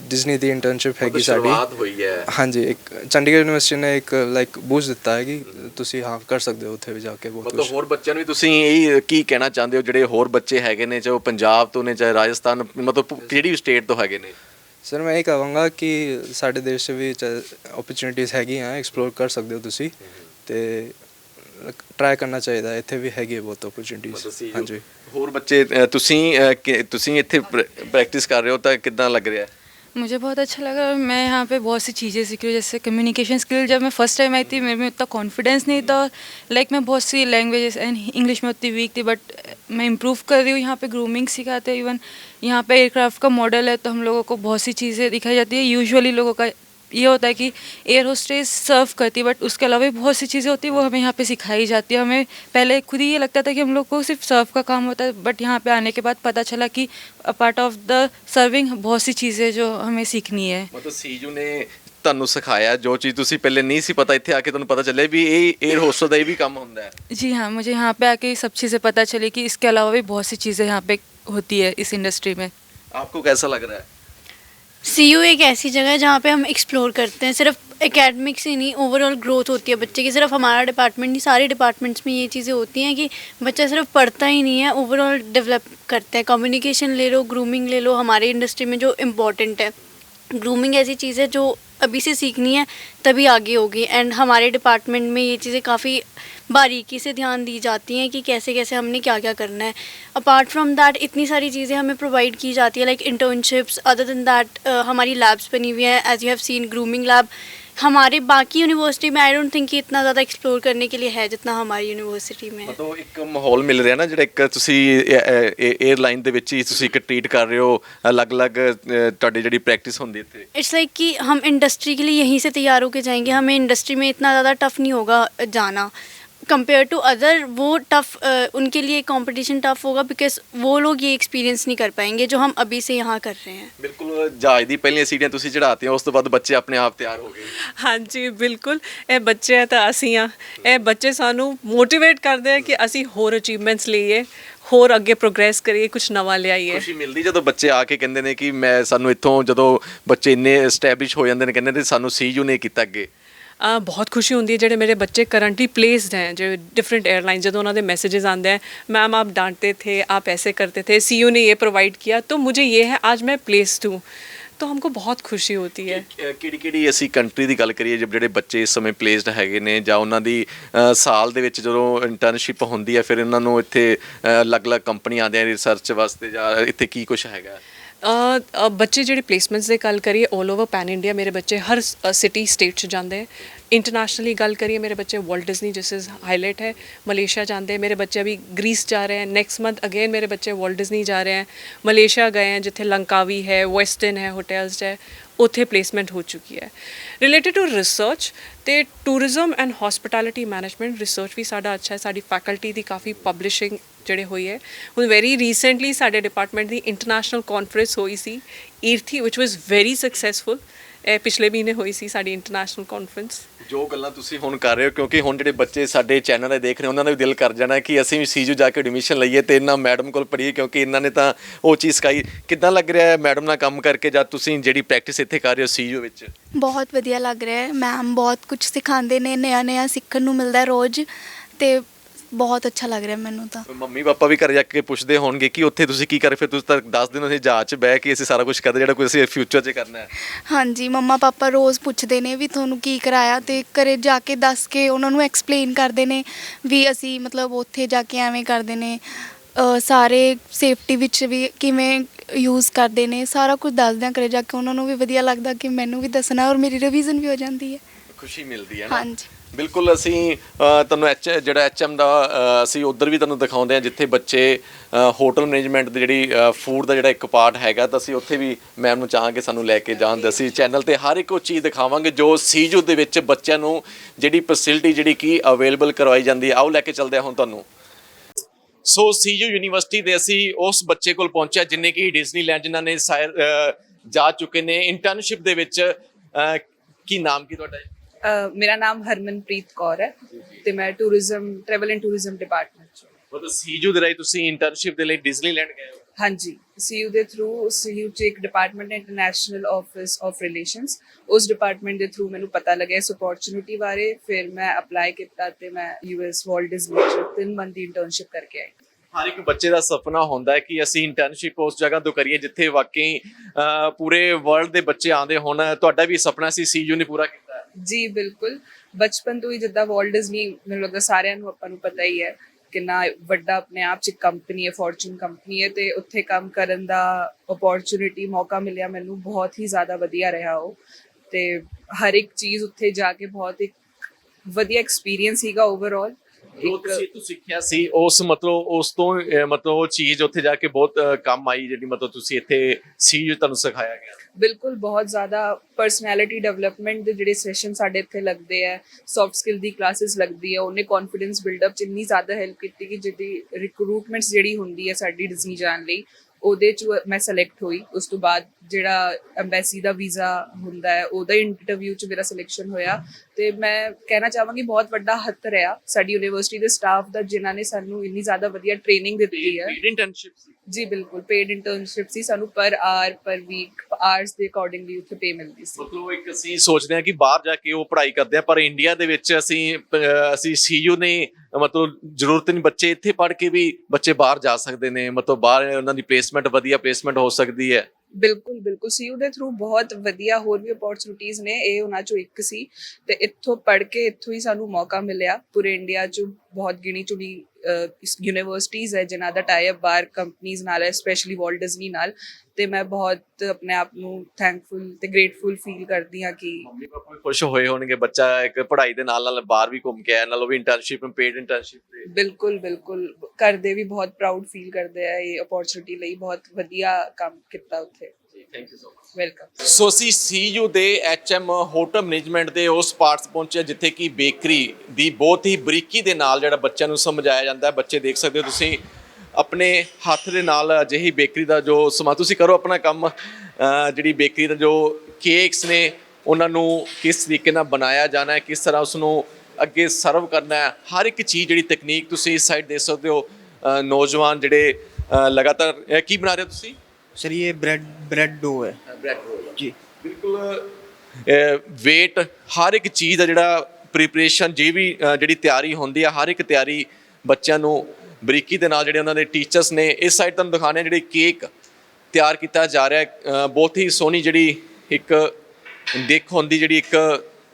ਡਿਜ਼ਨੀ ਦੀ ਇੰਟਰਨਸ਼ਿਪ ਹੈਗੀ ਸਾਡੀ। ਸ਼ੁਰੂਆਤ ਹੋਈ ਹੈ। ਹਾਂਜੀ ਇੱਕ ਚੰਡੀਗੜ੍ਹ ਯੂਨੀਵਰਸਿਟੀ ਨੇ ਇੱਕ ਲਾਈਕ ਬੂਸਟ ਦਿੱਤਾ ਹੈ ਕਿ ਤੁਸੀਂ ਹਾਂ ਕਰ ਸਕਦੇ ਹੋ ਉੱਥੇ ਵੀ ਜਾ ਕੇ ਬਹੁਤ ਮਤਲਬ ਹੋਰ ਬੱਚਿਆਂ ਨੂੰ ਵੀ ਤੁਸੀਂ ਇਹ ਕੀ ਕਹਿਣਾ ਚਾਹੁੰਦੇ ਹੋ? ਜਿਹੜੇ ਹੋਰ ਬੱਚੇ ਹੈਗੇ ਨੇ ਚਾਹੇ ਉਹ ਪੰਜਾਬ ਤੋਂ ਨੇ ਚਾਹੇ ਰਾਜਸਥਾਨ ਮਤਲਬ ਕਿਹੜੀ ਵੀ ਸਟੇਟ ਤੋਂ ਹੈਗੇ ਨੇ? ਸਰ ਮੈਂ ਇਹ ਕਹਾਂਗਾ ਕਿ ਸਾਡੇ ਦੇਸ਼ 'ਚ ਵੀ ਓਪਰਚੁਨਿਟੀਜ਼ ਹੈਗੀਆਂ ਐਕਸਪਲੋਰ ਕਰ ਸਕਦੇ ਹੋ ਤੁਸੀਂ। ਤੇ ਟਰਾਈ ਕਰਨਾ ਚਾਹੀਦਾ ਹੈ। ਇੱਥੇ ਵੀ ਹੈਗੀ ਹੈ ਬਹੁਤ ਓਪਰਚੁਨਿਟੀਜ਼ ਹਾਂਜੀ ਹੋਰ ਬੱਚੇ ਅ, ਤੁਸੀਂ ਅ, ਕਿ- ਤੁਸੀਂ ਇੱਥੇ ਪ੍ਰੈਕਟਿਸ ਕਰ ਰਹੇ ਹੋ ਤਾਂ ਕਿੱਦਾਂ ਲੱਗ ਰਿਹਾ मुझे बहुत अच्छा लगा और मैं यहाँ पे बहुत सी चीज़ें सीखी हूँ जैसे कम्युनिकेशन स्किल जब मैं फर्स्ट टाइम आई थी मेरे में उतना कॉन्फिडेंस नहीं था लाइक मैं बहुत सी लैंग्वेजेस एंड इंग्लिश में उतनी वीक थी बट मैं इम्प्रूव कर रही हूँ यहाँ पे ग्रूमिंग सिखाते हैं इवन यहाँ पे एयरक्राफ्ट का मॉडल है तो हम लोगों को बहुत सी चीज़ें दिखाई जाती है यूजुअली लोगों का ये होता है कि एयर होस्टेस सर्व करती है बट उसके अलावा भी बहुत सी चीज़ें होती है वो हमें यहाँ पे सिखाई जाती है हमें पहले खुद ही ये लगता था कि हम लोग को सिर्फ सर्व का काम होता है बट यहाँ पे आने के बाद पता चला कि पार्ट ऑफ द सर्विंग बहुत सी चीज़ें जो हमें सीखनी है मतलब सीजू ने ਤੁਹਾਨੂੰ ਸਿਖਾਇਆ ਜੋ ਚੀਜ਼ ਤੁਸੀਂ ਪਹਿਲੇ ਨਹੀਂ ਸੀ ਪਤਾ ਇੱਥੇ ਆ ਕੇ ਤੁਹਾਨੂੰ ਪਤਾ ਚੱਲਿਆ ਵੀ ਇਹ 에ਅਰ ਹੋਸਟਲ ਦਾ ਇਹ ਵੀ ਕੰਮ ਹੁੰਦਾ ਹੈ जी हाँ मुझे यहाँ पे आके ये सब चीज़ें पता चली कि इसके अलावा भी बहुत सी चीज़ें यहाँ पे होती है इस इंडस्ट्री में आपको कैसा लग रहा है सी यू एक ऐसी जगह है जहाँ पे हम एक्सप्लोर करते हैं। सिर्फ़ एकेडमिक्स ही नहीं ओवरऑल ग्रोथ होती है बच्चे की। सिर्फ़ हमारा डिपार्टमेंट नहीं, सारे डिपार्टमेंट्स में ये चीज़ें होती हैं कि बच्चा सिर्फ़ पढ़ता ही नहीं है ओवरऑल डेवलप करते हैं। कम्युनिकेशन ले लो ग्रूमिंग ले लो, हमारे इंडस्ट्री में जो इम्पोर्टेंट है। ग्रूमिंग ऐसी चीज़ है जो अभी से सीखनी है, तभी आगे होगी। एंड हमारे डिपार्टमेंट में ये चीज़ें काफ़ी बारीकी से ध्यान दी जाती हैं कि कैसे कैसे हमने क्या क्या करना है। अपार्ट फ्रॉम दैट इतनी सारी चीज़ें हमें प्रोवाइड की जाती है like internships other than that हमारी लैब्स बनी हुई हैं as you have seen grooming lab हमारे बाकी यूनिवर्सिटी में आई डोंट थिंक कि इतना ज़्यादा एक्सप्लोर करने के लिए है जितना हमारी यूनिवर्सिटी में है ਮਤਲਬ ਇੱਕ ਮਾਹੌਲ ਮਿਲ ਰਿਹਾ ਨਾ ਜਿਹੜਾ ਇੱਕ ਤੁਸੀਂ 에ਅਰਲਾਈਨ ਦੇ ਵਿੱਚ ਹੀ ਤੁਸੀਂ ਇੱਕ ਟ੍ਰੀਟ ਕਰ ਰਹੇ ਹੋ ਅਲੱਗ-ਅਲੱਗ ਅ, ਤੁਹਾਡੀ ਜਿਹੜੀ ਪ੍ਰੈਕਟਿਸ ਹੁੰਦੀ ਇੱਥੇ इट्स लाइक कि हम इंडस्ट्री के लिए यहीं से तैयार होके जाएंगे हमें इंडस्ट्री में इतना ज़्यादा टफ नहीं होगा जाना कंपेयर टू अदर वो टफ उनके लिए कंपटीशन टफ होगा बिकॉज वो लोग ये एक्सपीरियंस नहीं कर पाएंगे जो हम अभी से यहाँ कर रहे हैं ਬਿਲਕੁਲ ਜਹਾਜ਼ ਦੀ ਪਹਿਲੀਆਂ ਸੀੜੀਆਂ ਤੁਸੀਂ ਚੜਾਤੀਆਂ ਉਸ ਤੋਂ ਬਾਅਦ ਬੱਚੇ ਆਪਣੇ ਆਪ ਤਿਆਰ ਹੋ ਗਏ ਹਾਂਜੀ ਬਿਲਕੁਲ ਇਹ ਬੱਚੇ ਆ ਤਾਂ ਅਸੀਂ ਆ ਇਹ ਬੱਚੇ ਸਾਨੂੰ ਮੋਟੀਵੇਟ ਕਰਦੇ ਆ ਕਿ ਅਸੀਂ ਹੋਰ ਅਚੀਵਮੈਂਟਸ ਲਈਏ ਹੋਰ ਅੱਗੇ ਪ੍ਰੋਗਰੈਸ ਕਰੀਏ ਕੁਝ ਨਵਾਂ ਲਿਆਈਏ ਖੁਸ਼ੀ ਮਿਲਦੀ ਜਦੋਂ ਬੱਚੇ ਆ ਕੇ ਕਹਿੰਦੇ ਨੇ ਕਿ ਮੈਂ ਸਾਨੂੰ ਇੱਥੋਂ ਜਦੋਂ ਬੱਚੇ ਇੰਨੇ ਐਸਟੈਬਲਿਸ਼ ਹੋ ਜਾਂਦੇ ਨੇ ਕਹਿੰਦੇ ਨੇ ਸਾਨੂੰ ਸੀਯੂ ਨੇ ਕੀਤਾ ਅੱਗੇ ਆ, ਬਹੁਤ ਖੁਸ਼ੀ ਹੁੰਦੀ ਹੈ ਜਿਹੜੇ ਮੇਰੇ ਬੱਚੇ ਕਰੰਟਲੀ ਪਲੇਸਡ ਹੈ जो ਡਿਫਰੈਂਟ एयरलाइन ਜਦੋਂ ਉਹਨਾਂ ਦੇ मैसेजेस आते हैं मैम आप डांटते थे आप ऐसे करते थे सीयू ਨੇ ਇਹ ਪ੍ਰੋਵਾਈਡ ਕੀਤਾ तो मुझे ਇਹ ਹੈ, ਅੱਜ ਮੈਂ प्लेस्ड हूँ तो ਹਮਕੋ ਬਹੁਤ ਖੁਸ਼ੀ होती ਹੈ। ਕਿਹੜੀ ਕਿਹੜੀ ਅਸੀਂ ਕੰਟਰੀ ਦੀ ਗੱਲ ਕਰੀਏ ਜਦ ਜਿਹੜੇ ਬੱਚੇ ਇਸ ਸਮੇਂ ਪਲੇਸਡ ਹੈਗੇ ਨੇ, ਜਾਂ ਉਹਨਾਂ ਦੀ ਸਾਲ ਦੇ ਵਿੱਚ ਜਦੋਂ ਇੰਟਰਨਸ਼ਿਪ ਹੁੰਦੀ ਹੈ, ਫਿਰ ਉਹਨਾਂ ਨੂੰ ਇੱਥੇ ਅਲੱਗ-ਅਲੱਗ ਕੰਪਨੀਆਂ ਆਉਂਦੇ ਆ ਰਿਸਰਚ ਵਾਸਤੇ ਜਾਂ ਇੱਥੇ ਕੀ ਕੁਝ ਹੈਗਾ? ਅ, ਅ, ਬੱਚੇ ਜਿਹੜੇ ਪਲੇਸਮੈਂਟਸ ਦੀ ਗੱਲ ਕਰੀਏ 올 ਓਵਰ ਪੈਨ ਇੰਡੀਆ ਮੇਰੇ ਬੱਚੇ ਹਰ ਸਿਟੀ ਸਟੇਟ 'ਚ ਜਾਂਦੇ ਹੈ ਇੰਟਰਨੈਸ਼ਨਲੀ ਗੱਲ ਕਰੀਏ ਮੇਰੇ ਬੱਚੇ ਵਾਲਟ ਡਿਜ਼ਨੀ ਜਿਸ ਇਜ਼ ਹਾਈਲਾਈਟ ਹੈ ਮਲੇਸ਼ੀਆ ਜਾਂਦੇ ਮੇਰੇ ਬੱਚੇ ਅਭੀ ਗ੍ਰੀਸ ਜਾ ਰਹੇ हैं नेक्स्ट मंथ अगेन मेरे बच्चे वर्ल्ड डिज्नी जा रहे हैं मलेशिया गए हैं जिथे लंकावी है वेस्टर्न है होटल्स है ਉੱਥੇ ਪਲੇਸਮੈਂਟ ਹੋ ਚੁੱਕੀ ਹੈ ਰਿਲੇਟਡ ਟੂ ਰਿਸਰਚ ਤੇ tourism and hospitality management research ਵੀ ਸਾਡਾ ਅੱਛਾ ਹੈ ਸਾਡੀ ਫੈਕਲਟੀ ਦੀ ਕਾਫੀ ਪਬਲਿਸ਼ਿੰਗ ਜਿਹੜੇ ਹੋਈ ਹੈ ਹੁਣ ਵੈਰੀ ਰੀਸੈਂਟਲੀ ਸਾਡੇ ਡਿਪਾਰਟਮੈਂਟ ਦੀ ਇੰਟਰਨੈਸ਼ਨਲ ਕਾਨਫਰੰਸ ਹੋਈ ਸੀ ਈਰਥੀ ਵਿਚ ਵਾਸ ਵੈਰੀ ਸਕਸੈਸਫੁਲ ਇਹ ਪਿਛਲੇ ਮਹੀਨੇ ਹੋਈ ਸੀ ਸਾਡੀ ਇੰਟਰਨੈਸ਼ਨਲ ਕਾਨਫਰੰਸ ਜੋ ਗੱਲਾਂ ਤੁਸੀਂ ਹੁਣ ਕਰ ਰਹੇ ਹੋ ਕਿਉਂਕਿ ਹੁਣ ਜਿਹੜੇ ਬੱਚੇ ਸਾਡੇ ਚੈਨਲ ਤੇ ਦੇਖ ਰਹੇ ਉਹਨਾਂ ਦਾ ਵੀ ਦਿਲ ਕਰ ਜਾਣਾ ਕਿ ਅਸੀਂ ਵੀ ਸੀਜੂ ਜਾ ਕੇ ਐਡਮਿਸ਼ਨ ਲਈਏ ਤੇ ਇਹਨਾਂ ਮੈਡਮ ਕੋਲ ਪੜ੍ਹੀਏ ਕਿਉਂਕਿ ਇਹਨਾਂ ਨੇ ਤਾਂ ਉਹ ਚੀਜ਼ ਸਿਖਾਈ। ਕਿੱਦਾਂ ਲੱਗ ਰਿਹਾ ਹੈ ਮੈਡਮ ਨਾਲ ਕੰਮ ਕਰਕੇ ਜਦ ਤੁਸੀਂ ਜਿਹੜੀ ਪ੍ਰੈਕਟਿਸ ਇੱਥੇ ਕਰ ਰਹੇ ਹੋ ਸੀਜੂ ਵਿੱਚ? ਬਹੁਤ ਵਧੀਆ ਲੱਗ ਰਿਹਾ ਹੈ। ਮੈਮ ਬਹੁਤ ਕੁਝ ਸਿਖਾਉਂਦੇ ਨੇ ਨਿਆ ਨਿਆ ਸਿੱਖਣ ਨੂੰ ਮਿਲਦਾ ਹੈ ਰੋਜ਼। ਤੇ ਬਹੁਤ ਅੱਛਾ ਲੱਗ ਰਿਹਾ ਮੈਨੂੰ ਤਾਂ। ਮੰਮੀ ਪਾਪਾ ਵੀ ਘਰ ਜਾ ਕੇ ਪੁੱਛਦੇ ਹੋਣਗੇ ਕਿ ਉੱਥੇ ਤੁਸੀਂ ਕੀ ਕਰ ਫਿਰ ਤੁਸੀਂ ਤਾਂ ਦੱਸ ਦਿਨ ਅਸੀਂ ਜਹਾਜ਼ 'ਚ ਬਹਿ ਕੇ ਅਸੀਂ ਸਾਰਾ ਕੁਝ ਕਰਦੇ ਜਿਹੜਾ ਕੋਈ ਅਸੀਂ ਫਿਊਚਰ 'ਚ ਕਰਨਾ ਹੈ। ਹਾਂਜੀ ਮੰਮਾ ਪਾਪਾ ਰੋਜ਼ ਪੁੱਛਦੇ ਨੇ ਵੀ ਤੁਹਾਨੂੰ ਕੀ ਕਰਾਇਆ ਤੇ ਘਰੇ ਜਾ ਕੇ ਦੱਸ ਕੇ ਉਹਨਾਂ ਨੂੰ ਐਕਸਪਲੇਨ ਕਰਦੇ ਨੇ ਵੀ ਅਸੀਂ ਮਤਲਬ ਉੱਥੇ ਜਾ ਕੇ ਐਵੇਂ ਕਰਦੇ ਨੇ ਅ, ਸਾਰੇ ਸੇਫਟੀ ਵਿੱਚ ਵੀ ਕਿਵੇਂ ਯੂਜ਼ ਕਰਦੇ ਨੇ ਸਾਰਾ ਕੁਝ ਦੱਸਦੇ ਆ ਘਰੇ ਜਾ ਕੇ ਉਹਨਾਂ ਨੂੰ ਵੀ ਵਧੀਆ ਲੱਗਦਾ ਕਿ ਮੈਨੂੰ ਵੀ ਦੱਸਣਾ ਔਰ ਮੇਰੀ ਰਿਵੀਜ਼ਨ ਵੀ ਹੋ ਜਾਂਦੀ ਹੈ। ਖੁਸ਼ੀ ਮਿਲਦੀ ਹੈ ਨਾ। ਹਾਂਜੀ। ਬਿਲਕੁਲ ਅਸੀਂ ਤੁਹਾਨੂੰ ਐਚ, ਜਿਹੜਾ ਐਚਐਮ ਦਾ ਅਸੀਂ ਉਧਰ ਵੀ ਤੁਹਾਨੂੰ ਦਿਖਾਉਂਦੇ ਹਾਂ, ਜਿੱਥੇ ਬੱਚੇ ਹੋਟਲ ਮੈਨੇਜਮੈਂਟ ਦੀ ਜਿਹੜੀ ਫੂਡ ਦਾ ਜਿਹੜਾ ਇੱਕ ਪਾਰਟ ਹੈਗਾ, ਤਾਂ ਅਸੀਂ ਉੱਥੇ ਵੀ ਮੈਮ ਨੂੰ ਚਾਹਾਂਗੇ ਸਾਨੂੰ ਲੈ ਕੇ ਜਾਣ ਦੇ। ਅਸੀਂ ਚੈਨਲ ਤੇ ਹਰ ਇੱਕ ਉਹ ਚੀਜ਼ ਦਿਖਾਵਾਂਗੇ, ਜੋ ਸੀਜੂ ਦੇ ਵਿੱਚ ਬੱਚਿਆਂ ਨੂੰ ਜਿਹੜੀ ਫੈਸਿਲਿਟੀ ਜਿਹੜੀ ਕੀ ਅਵੇਲੇਬਲ ਕਰਵਾਈ ਜਾਂਦੀ ਹੈ। ਆਓ ਲੈ ਕੇ ਚੱਲਦੇ ਹਾਂ ਹੁਣ ਤੁਹਾਨੂੰ। ਸੋ ਸੀਯੂ ਯੂਨੀਵਰਸਿਟੀ ਦੇ ਅਸੀਂ ਉਸ ਬੱਚੇ ਕੋਲ ਪਹੁੰਚਿਆ, ਜਿਨੇ ਕਿ ਡਿਜ਼ਨੀਲੈਂਡ ਜਿਨ੍ਹਾਂ ਨੇ ਸਾਇਰ ਜਾ ਚੁੱਕੇ ਨੇ। ਇੰਟਰਨਸ਼ਿਪ ਦੇ ਵਿੱਚ ਕੀ ਨਾਮ ਕੀ ਤੁਹਾਡਾ ਮੇਰਾ ਨਾਮ ਹਰਮਨਪ੍ਰੀਤ ਕੌਰ ਹੈ ਤੇ ਮੈਂ tourism travel and tourism department ਚ ਮਤਲਬ ਸੀਯੂ ਦੇ ਰਾਹੀਂ ਤੁਸੀਂ ਇੰਟਰਨਸ਼ਿਪ ਦੇ ਲਈ ਡਿਜ਼ਨੀਲੈਂਡ ਗਏ ਹੋ? ਹਾਂਜੀ ਸੀਯੂ ਦੇ ਥਰੂ ਸੀਯੂ ਚ ਇੱਕ department international office of relations ਉਸ ਡਿਪਾਰਟਮੈਂਟ ਦੇ ਥਰੂ ਮੈਨੂੰ ਪਤਾ ਲੱਗਿਆ ਇਸ ਓਪਰਚ्युनिटी ਬਾਰੇ ਫਿਰ ਮੈਂ ਅਪਲਾਈ ਕੀਤਾ ਤੇ ਮੈਂ ਯੂਐਸ ਵਰਲਡ ਡਿਜ਼ਨੀ ਚ 3 ਮੰਥ ਦੀ ਇੰਟਰਨਸ਼ਿਪ ਕਰਕੇ ਆਈ। ਹਰ ਇੱਕ ਬੱਚੇ ਦਾ ਸੁਪਨਾ ਹੁੰਦਾ ਹੈ ਕਿ ਅਸੀਂ ਇੰਟਰਨਸ਼ਿਪ ਉਸ ਜਗ੍ਹਾ ਤੋਂ ਕਰੀਏ ਜਿੱਥੇ ਵਾਕਈ ਪੂਰੇ ਵਰਲਡ ਦੇ ਬੱਚੇ ਆਉਂਦੇ ਹੋਣ। ਤੁਹਾਡਾ ਵੀ ਸੁਪਨਾ ਸੀ ਸੀਯੂ ਨੇ ਪੂਰਾ ਜੀ, ਬਿਲਕੁਲ। ਬਚਪਨ ਤੋਂ ਹੀ ਜਿੱਦਾਂ ਵਾਲਟ ਡਿਜ਼ਨੀ ਮੈਨੂੰ ਲੱਗਦਾ ਸਾਰਿਆਂ ਨੂੰ ਆਪਾਂ ਨੂੰ ਪਤਾ ਹੀ ਹੈ ਕਿੰਨਾ ਵੱਡਾ ਆਪਣੇ ਆਪ ਚ ਕੰਪਨੀ ਹੈ ਫੋਰਚੂਨ ਕੰਪਨੀ ਹੈ ਤੇ ਉੱਥੇ ਕੰਮ ਕਰਨ ਦਾ ਓਪਰਚ्युनिटी ਮੌਕਾ ਮਿਲਿਆ ਮੈਨੂੰ, ਬਹੁਤ ਹੀ ਜ਼ਿਆਦਾ ਵਧੀਆ ਰਿਹਾ ਉਹ। ਤੇ ਹਰ ਇੱਕ ਚੀਜ਼ ਉੱਥੇ ਜਾ ਕੇ ਬਹੁਤ ਇੱਕ ਵਧੀਆ ਐਕਸਪੀਰੀਅੰਸ ਸੀਗਾ ਓਵਰਆਲ ਜੋ ਤੁਸੀਂ ਤੋਂ ਸਿੱਖਿਆ ਸੀ ਉਸ ਮਤਲਬ ਉਸ ਤੋਂ ਅ, ਮਤਲਬ ਉਹ ਚੀਜ਼ ਉੱਥੇ ਜਾ ਕੇ ਬਹੁਤ ਅ, ਕੰਮ ਆਈ ਜਿਹੜੀ ਮਤਲਬ ਤੁਸੀਂ ਇੱਥੇ ਸੀਯੂ ਤੁਹਾਨੂੰ ਸਿਖਾਇਆ ਗਿਆ। ਬਿਲਕੁਲ ਬਹੁਤ ਜ਼ਿਆਦਾ ਪਰਸਨੈਲਿਟੀ ਡਿਵੈਲਪਮੈਂਟ ਦੇ ਜਿਹੜੇ ਸੈਸ਼ਨ ਸਾਡੇ ਇੱਥੇ ਲੱਗਦੇ ਆ ਸੌਫਟ ਸਕਿੱਲ ਦੀ ਕਲਾਸਿਸ ਲੱਗਦੀ ਹੈ ਉਹਨੇ ਕੌਨਫੀਡੈਂਸ ਬਿਲਡ ਅਪ ਚ ਇੰਨੀ ਜ਼ਿਆਦਾ ਹੈਲਪ ਕੀਤੀ ਕਿ ਜਿਹਦੀ ਰਿਕਰੂਟਮੈਂਟਸ ਜਿਹੜੀ ਹੁੰਦੀ ਹੈ ਸਾਡੀ ਡਿਜ਼ਨੀ ਜਾਣ ਲਈ ਉਹਦੇ ਚ ਮੈਂ ਸਿਲੈਕਟ ਹੋਈ। ਉਸ ਤੋਂ ਬਾਅਦ ਜਿਹੜਾ ਐਮਬੈਸੀ ਦਾ ਵੀਜ਼ਾ ਹੁੰਦਾ ਹੈ, ਉਹਦਾ ਇੰਟਰਵਿਊ ਚ ਮੇਰਾ ਸਿਲੈਕਸ਼ਨ ਹੋਇਆ। ਤੇ ਮੈਂ ਕਹਿਣਾ ਚਾਹਾਂਗੀ ਬਹੁਤ ਵੱਡਾ ਹੱਥ ਰਿਹਾ। ਸਾਡੀ ਯੂਨੀਵਰਸਿਟੀ ਦੇ ਸਟਾਫ ਦਾ, ਜਿਨ੍ਹਾਂ ਨੇ ਸਾਨੂੰ ਇੰਨੀ ਜ਼ਿਆਦਾ ਵਧੀਆ ਟ੍ਰੇਨਿੰਗ ਦਿੱਤੀ ਹੈ। ਇੰਟਰਨਸ਼ਿਪ ਸੀ। ਜੀ ਬਿਲਕੁਲ। ਪੇਡ ਇੰਟਰਨਸ਼ਿਪ ਸੀ ਸਾਨੂੰ ਪਰ ਆਰ ਪਰ ਵੀਕ ਆਰਸ ਦੇ ਅਕੋਰਡਿੰਗਲੀ ਉੱਥੇ ਪੇ ਮਿਲਦੀ ਸੀ। ਮਤਲਬ ਇੱਕ ਅਸੀਂ ਸੋਚਦੇ ਹਾਂ ਕਿ ਬਾਹਰ ਜਾ ਕੇ ਉਹ ਪੜ੍ਹਾਈ ਕਰਦੇ ਆ ਪਰ ਇੰਡੀਆ ਦੇ ਵਿੱਚ ਅਸੀਂ ਅਸੀਂ ਸੀਯੂ ਨੇ ਮਤਲਬ ਜ਼ਰੂਰਤ ਨਹੀਂ ਬੱਚੇ ਇੱਥੇ ਪੜ੍ਹ ਕੇ ਵੀ ਬੱਚੇ ਬਾਹਰ ਜਾ ਸਕਦੇ ਨੇ ਮਤਲਬ ਬਾਹਰ ਉਹਨਾਂ ਦੀ ਪਲੇਸਮੈਂਟ ਵਧੀਆ ਪਲੇਸਮੈਂਟ ਹੋ ਸਕਦੀ ਹੈ। ਬਿਲਕੁਲ ਬਿਲਕੁਲ। ਸੀਯੂ ਦੇ ਥਰੂ ਬਹੁਤ ਵਧੀਆ ਹੋਰ ਵੀ ਅਪੋਰਚੁਨਿਟੀਆਂ ਨੇ ਇਹ ਉਹਨਾਂ ਚੋਂ ਇੱਕ ਸੀ। ਤੇ ਇੱਥੋਂ ਪੜ੍ਹ ਕੇ ਇੱਥੋਂ ਹੀ ਸਾਨੂੰ ਮੌਕਾ ਮਿਲਿਆ ਪੂਰੇ ਇੰਡੀਆ 'ਚ ਬਹੁਤ ਗਿਣੀ ਚੁਣੀ ਯੂਨੀਵਰਸਿਟੀਜ਼ ਹੈ ਜਿਨ੍ਹਾਂ ਦਾ ਟਾਈ ਅਪ ਬਾਹਰ ਕੰਪਨੀਆਂ ਨਾਲ ਹੈ ਸਪੈਸ਼ਲੀ ਵਾਲਟ ਡਿਜ਼ਨੀ ਨਾਲ। ਤੇ ਮੈਂ ਬਹੁਤ ਆਪਣੇ ਆਪ ਨੂੰ ਥੈਂਕਫੁਲ ਤੇ ਗ੍ਰੇਟਫੁਲ ਫੀਲ ਕਰਦੀ ਹਾਂ ਕਿ ਮੰਮੀ ਪਾਪਾ ਵੀ ਖੁਸ਼ ਹੋਏ ਹੋਣਗੇ ਬੱਚਾ ਇੱਕ ਪੜ੍ਹਾਈ ਦੇ ਨਾਲ ਨਾਲ ਬਾਹਰ ਵੀ ਘੁੰਮ ਕੇ ਆਇਆ ਨਾਲ ਉਹ ਵੀ ਇੰਟਰਨਸ਼ਿਪ ਪੇਡ ਇੰਟਰਨਸ਼ਿਪ ਤੇ। ਬਿਲਕੁਲ ਬਿਲਕੁਲ। ਕਰਦੇ ਵੀ ਬਹੁਤ ਪ੍ਰਾਊਡ ਫੀਲ ਕਰਦੇ ਆ ਇਹ ਅਪੋਰਚੁਨਿਟੀ ਲਈ ਬਹੁਤ ਵਧੀਆ ਕੰਮ ਕੀਤਾ ਉੱਥੇ। Thank you so much welcome ਸੋ ਅਸੀਂ ਸੀਯੂ ਦੇ ਐਚਐਮ ਹੋਟਲ ਮੈਨੇਜਮੈਂਟ ਦੇ ਉਸ ਪਾਰਟਸ ਪਹੁੰਚੇ ਜਿੱਥੇ ਕਿ ਬੇਕਰੀ ਦੀ ਬਹੁਤ ਹੀ ਬਰੀਕੀ ਦੇ ਨਾਲ ਜਿਹੜਾ ਬੱਚਿਆਂ ਨੂੰ ਸਮਝਾਇਆ ਜਾਂਦਾ ਹੈ। ਬੱਚੇ ਦੇਖ ਸਕਦੇ ਹੋ ਤੁਸੀਂ ਆਪਣੇ ਹੱਥ ਦੇ ਨਾਲ ਅਜਿਹੀ ਬੇਕਰੀ ਦਾ ਜੋ ਸਮਾਂ ਤੁਸੀਂ ਕਰੋ ਆਪਣਾ ਕੰਮ ਜਿਹੜੀ ਬੇਕਰੀ ਦਾ ਜੋ ਕੇਕਸ ਨੇ ਉਹਨਾਂ ਨੂੰ ਕਿਸ ਤਰੀਕੇ ਨਾਲ ਬਣਾਇਆ ਜਾਣਾ ਹੈ ਕਿਸ ਤਰ੍ਹਾਂ ਉਸ ਨੂੰ ਅੱਗੇ ਸਰਵ ਕਰਨਾ ਹੈ ਹਰ ਇੱਕ ਚੀਜ਼ ਜਿਹੜੀ ਤਕਨੀਕ ਤੁਸੀਂ ਇਸ ਸਾਈਡ ਦੇਖ ਸਕਦੇ ਹੋ। ਨੌਜਵਾਨ ਜਿਹੜੇ ਲਗਾਤਾਰ ਕੀ ਬਣਾ ਰਹੇ ਹੋ ਤੁਸੀਂ? सर ये ब्रेड ब्रेड डो है ਬ੍ਰੈਡ ਰੋਲ जी ਬਿਲਕੁਲ weight ਹਰ ਇੱਕ ਚੀਜ਼ ਦਾ ਜਿਹੜਾ ਪ੍ਰੀਪਰੇਸ਼ਨ ਜੇ ਵੀ ਅ, ਜਿਹੜੀ ਤਿਆਰੀ ਹੁੰਦੀ ਆ ਹਰ ਇੱਕ ਤਿਆਰੀ ਬੱਚਿਆਂ ਨੂੰ ਬਰੀਕੀ ਦੇ ਨਾਲ ਜਿਹੜੇ ਉਹਨਾਂ ਦੇ ਟੀਚਰਸ ਨੇ ਇਸ ਸਾਈਡ ਤੁਹਾਨੂੰ ਦਿਖਾਣੇ ਆ ਜਿਹੜੇ ਕੇਕ ਤਿਆਰ ਕੀਤਾ ਜਾ ਰਿਹਾ ਹੈ ਅ, ਬਹੁਤ ਹੀ ਸੋਹਣੀ ਜਿਹੜੀ ਇੱਕ ਦਿੱਖ ਹੁੰਦੀ ਜਿਹੜੀ ਇੱਕ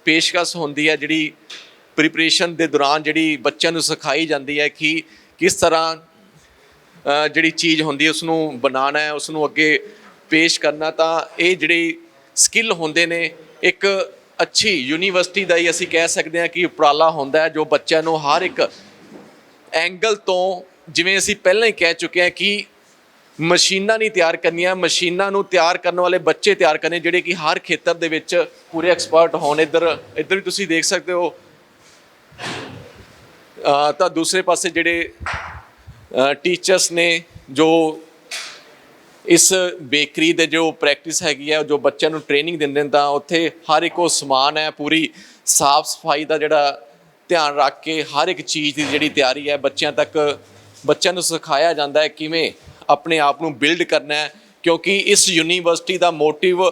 ਪੇਸ਼ਕਸ਼ ਹੁੰਦੀ ਹੈ ਜਿਹੜੀ ਪ੍ਰੀਪਰੇਸ਼ਨ ਦੇ ਦੌਰਾਨ ਜਿਹੜੀ ਬੱਚਿਆਂ ਨੂੰ ਸਿਖਾਈ ਜਾਂਦੀ ਹੈ ਕਿ ਕਿਸ ਤਰ੍ਹਾਂ ਅ, ਜਿਹੜੀ ਚੀਜ਼ ਹੁੰਦੀ ਹੈ ਉਸ ਨੂੰ ਬਣਾਉਣਾ ਹੈ ਉਸ ਨੂੰ ਅੱਗੇ ਪੇਸ਼ ਕਰਨਾ, ਤਾਂ ਇਹ ਜਿਹੜੇ ਸਕਿੱਲ ਹੁੰਦੇ ਨੇ, ਇੱਕ ਅੱਛੀ ਯੂਨੀਵਰਸਿਟੀ ਦਾ ਹੀ ਅਸੀਂ ਕਹਿ ਸਕਦੇ ਹਾਂ ਕਿ ਉਪਰਾਲਾ ਹੁੰਦਾ ਹੈ, ਜੋ ਬੱਚਿਆਂ ਨੂੰ ਹਰ ਇੱਕ ਐਂਗਲ ਤੋਂ ਜਿਵੇਂ ਅਸੀਂ ਪਹਿਲਾਂ ਹੀ ਕਹਿ ਚੁੱਕੇ ਹਾਂ ਕਿ ਮਸ਼ੀਨਾਂ ਨਹੀਂ ਤਿਆਰ ਕਰਨੀਆਂ, ਮਸ਼ੀਨਾਂ ਨੂੰ ਤਿਆਰ ਕਰਨ ਵਾਲੇ ਬੱਚੇ ਤਿਆਰ ਕਰਨੇ, ਜਿਹੜੇ ਕਿ ਹਰ ਖੇਤਰ ਦੇ ਵਿੱਚ ਪੂਰੇ ਐਕਸਪਰਟ ਹੋਣ। ਇੱਧਰ ਇੱਧਰ ਵੀ ਤੁਸੀਂ ਦੇਖ ਸਕਦੇ ਹੋ। ਤਾਂ ਦੂਸਰੇ ਪਾਸੇ ਜਿਹੜੇ ਟੀਚਰਸ ਨੇ ਜੋ ਇਸ ਬੇਕਰੀ ਦੇ ਜੋ ਪ੍ਰੈਕਟਿਸ ਹੈਗੀ ਹੈ ਜੋ ਬੱਚਿਆਂ ਨੂੰ ਟ੍ਰੇਨਿੰਗ ਦਿੰਦੇ ਨੇ, ਤਾਂ ਉੱਥੇ ਹਰ ਇੱਕ ਉਹ ਸਮਾਨ ਹੈ, ਪੂਰੀ ਸਾਫ਼ ਸਫ਼ਾਈ ਦਾ ਜਿਹੜਾ ਧਿਆਨ ਰੱਖ ਕੇ ਹਰ ਇੱਕ ਚੀਜ਼ ਦੀ ਜਿਹੜੀ ਤਿਆਰੀ ਹੈ, ਬੱਚਿਆਂ ਤੱਕ, ਬੱਚਿਆਂ ਨੂੰ ਸਿਖਾਇਆ ਜਾਂਦਾ ਹੈ ਕਿਵੇਂ ਆਪਣੇ ਆਪ ਨੂੰ ਬਿਲਡ ਕਰਨਾ ਹੈ, ਕਿਉਂਕਿ ਇਸ ਯੂਨੀਵਰਸਿਟੀ ਦਾ ਮੋਟਿਵ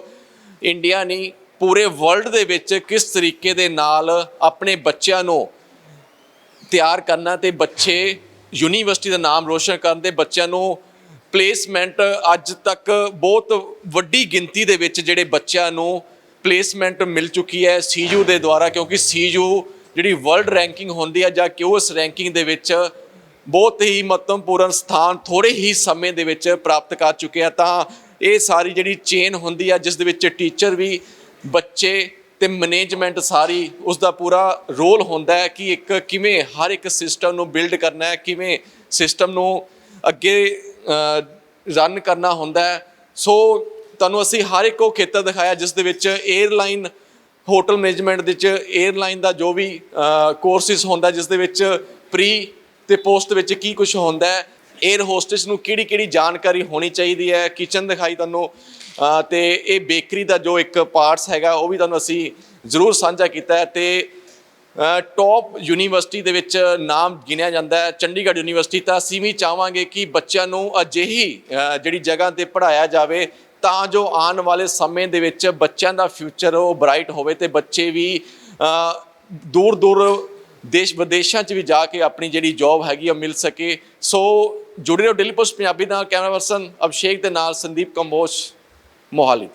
ਇੰਡੀਆ ਨਹੀਂ, ਪੂਰੇ ਵਰਲਡ ਦੇ ਵਿੱਚ ਕਿਸ ਤਰੀਕੇ ਦੇ ਨਾਲ ਆਪਣੇ ਬੱਚਿਆਂ ਨੂੰ ਤਿਆਰ ਕਰਨਾ ਤੇ ਬੱਚੇ ਯੂਨੀਵਰਸਿਟੀ ਦਾ ਨਾਮ ਰੋਸ਼ਨ ਕਰਨ ਦੇ ਬੱਚਿਆਂ ਨੂੰ ਪਲੇਸਮੈਂਟ ਅੱਜ ਤੱਕ ਬਹੁਤ ਵੱਡੀ ਗਿਣਤੀ ਦੇ ਵਿੱਚ ਜਿਹੜੇ ਬੱਚਿਆਂ ਨੂੰ ਪਲੇਸਮੈਂਟ ਮਿਲ ਚੁੱਕੀ ਹੈ ਸੀਯੂ ਦੇ ਦੁਆਰਾ, ਕਿਉਂਕਿ ਸੀਯੂ ਜਿਹੜੀ ਵਰਲਡ ਰੈਂਕਿੰਗ ਹੁੰਦੀ ਹੈ ਜਾਂ ਕਿਊਐਸ ਰੈਂਕਿੰਗ ਦੇ ਵਿੱਚ ਬਹੁਤ ਹੀ ਮਹੱਤਵਪੂਰਨ ਸਥਾਨ ਥੋੜੇ ਹੀ ਸਮੇਂ ਦੇ ਵਿੱਚ ਪ੍ਰਾਪਤ ਕਰ ਚੁੱਕੇ ਆ, ਤਾਂ ਇਹ ਸਾਰੀ ਜਿਹੜੀ ਚੇਨ ਹੁੰਦੀ ਆ, ਜਿਸ ਦੇ ਵਿੱਚ ਟੀਚਰ ਵੀ ਬੱਚੇ ਤੇ ਮੈਨੇਜਮੈਂਟ ਸਾਰੀ ਉਸ ਦਾ ਪੂਰਾ ਰੋਲ ਹੁੰਦਾ ਹੈ ਕਿ ਇੱਕ ਕਿਵੇਂ ਹਰ ਇੱਕ ਸਿਸਟਮ ਨੂੰ ਬਿਲਡ ਕਰਨਾ ਹੈ, ਕਿਵੇਂ ਸਿਸਟਮ ਨੂੰ ਅੱਗੇ ਰਨ ਕਰਨਾ ਹੁੰਦਾ ਸੋ ਤੁਹਾਨੂੰ ਅਸੀਂ ਹਰ ਇੱਕ ਉਹ ਖੇਤਰ ਦਿਖਾਇਆ ਜਿਸ ਦੇ ਵਿੱਚ 에ਅਰਲਾਈਨ ਹੋਟਲ ਮੈਨੇਜਮੈਂਟ ਦੇ ਵਿੱਚ 에ਅਰਲਾਈਨ ਦਾ ਜੋ ਵੀ ਕੋਰਸਿਸ ਹੁੰਦਾ, ਜਿਸ ਦੇ ਵਿੱਚ ਪ੍ਰੀ ਤੇ ਪੋਸਟ ਵਿੱਚ ਕੀ ਕੁਝ ਹੁੰਦਾ ਹੈ 에ਅਰ ਨੂੰ ਕਿਹੜੀ ਕਿਹੜੀ ਜਾਣਕਾਰੀ ਹੋਣੀ ਚਾਹੀਦੀ ਹੈ ਕਿਚਨ ਦਿਖਾਈ ਤੁਹਾਨੂੰ ਤੇ ਇਹ ਬੇਕਰੀ ਦਾ ਜੋ ਇੱਕ ਪਾਰਟਸ ਹੈਗਾ, ਉਹ ਵੀ ਤੁਹਾਨੂੰ ਅਸੀਂ ਜ਼ਰੂਰ ਸਾਂਝਾ ਕੀਤਾ ਹੈ ਤੇ ਟੌਪ ਯੂਨੀਵਰਸਿਟੀ ਦੇ ਵਿੱਚ ਨਾਮ ਗਿਣਿਆ ਜਾਂਦਾ ਹੈ, ਚੰਡੀਗੜ੍ਹ ਯੂਨੀਵਰਸਿਟੀ ਤਾਂ ਅਸੀਂ ਵੀ ਚਾਹਾਂਗੇ ਕਿ ਬੱਚਿਆਂ ਨੂੰ ਅਜਿਹੀ ਜਿਹੜੀ ਜਗ੍ਹਾ ਤੇ ਪੜ੍ਹਾਇਆ ਜਾਵੇ, ਤਾਂ ਜੋ ਆਉਣ ਵਾਲੇ ਸਮੇਂ ਦੇ ਵਿੱਚ ਬੱਚਿਆਂ ਦਾ ਫਿਊਚਰ ਉਹ ਬ੍ਰਾਈਟ ਹੋਵੇ ਤੇ ਬੱਚੇ ਵੀ ਦੂਰ ਦੂਰ ਦੇਸ਼ ਵਿਦੇਸ਼ਾਂ 'ਚ ਵੀ ਜਾ ਕੇ ਆਪਣੀ ਜਿਹੜੀ ਜੌਬ ਹੈਗੀ ਆ ਮਿਲ ਸਕੇ। ਸੋ ਜੁੜੇ ਰਹੋ ਡੇਲੀ ਪੋਸਟ ਪੰਜਾਬੀ ਨਾਲ ਕੈਮਰਾ ਪਰਸਨ ਅਭਿਸ਼ੇਕ ਦੇ ਨਾਲ ਸੰਦੀਪ ਕੰਬੋਸ਼ ਮੋਹਾਲੀ ਤੋਂ।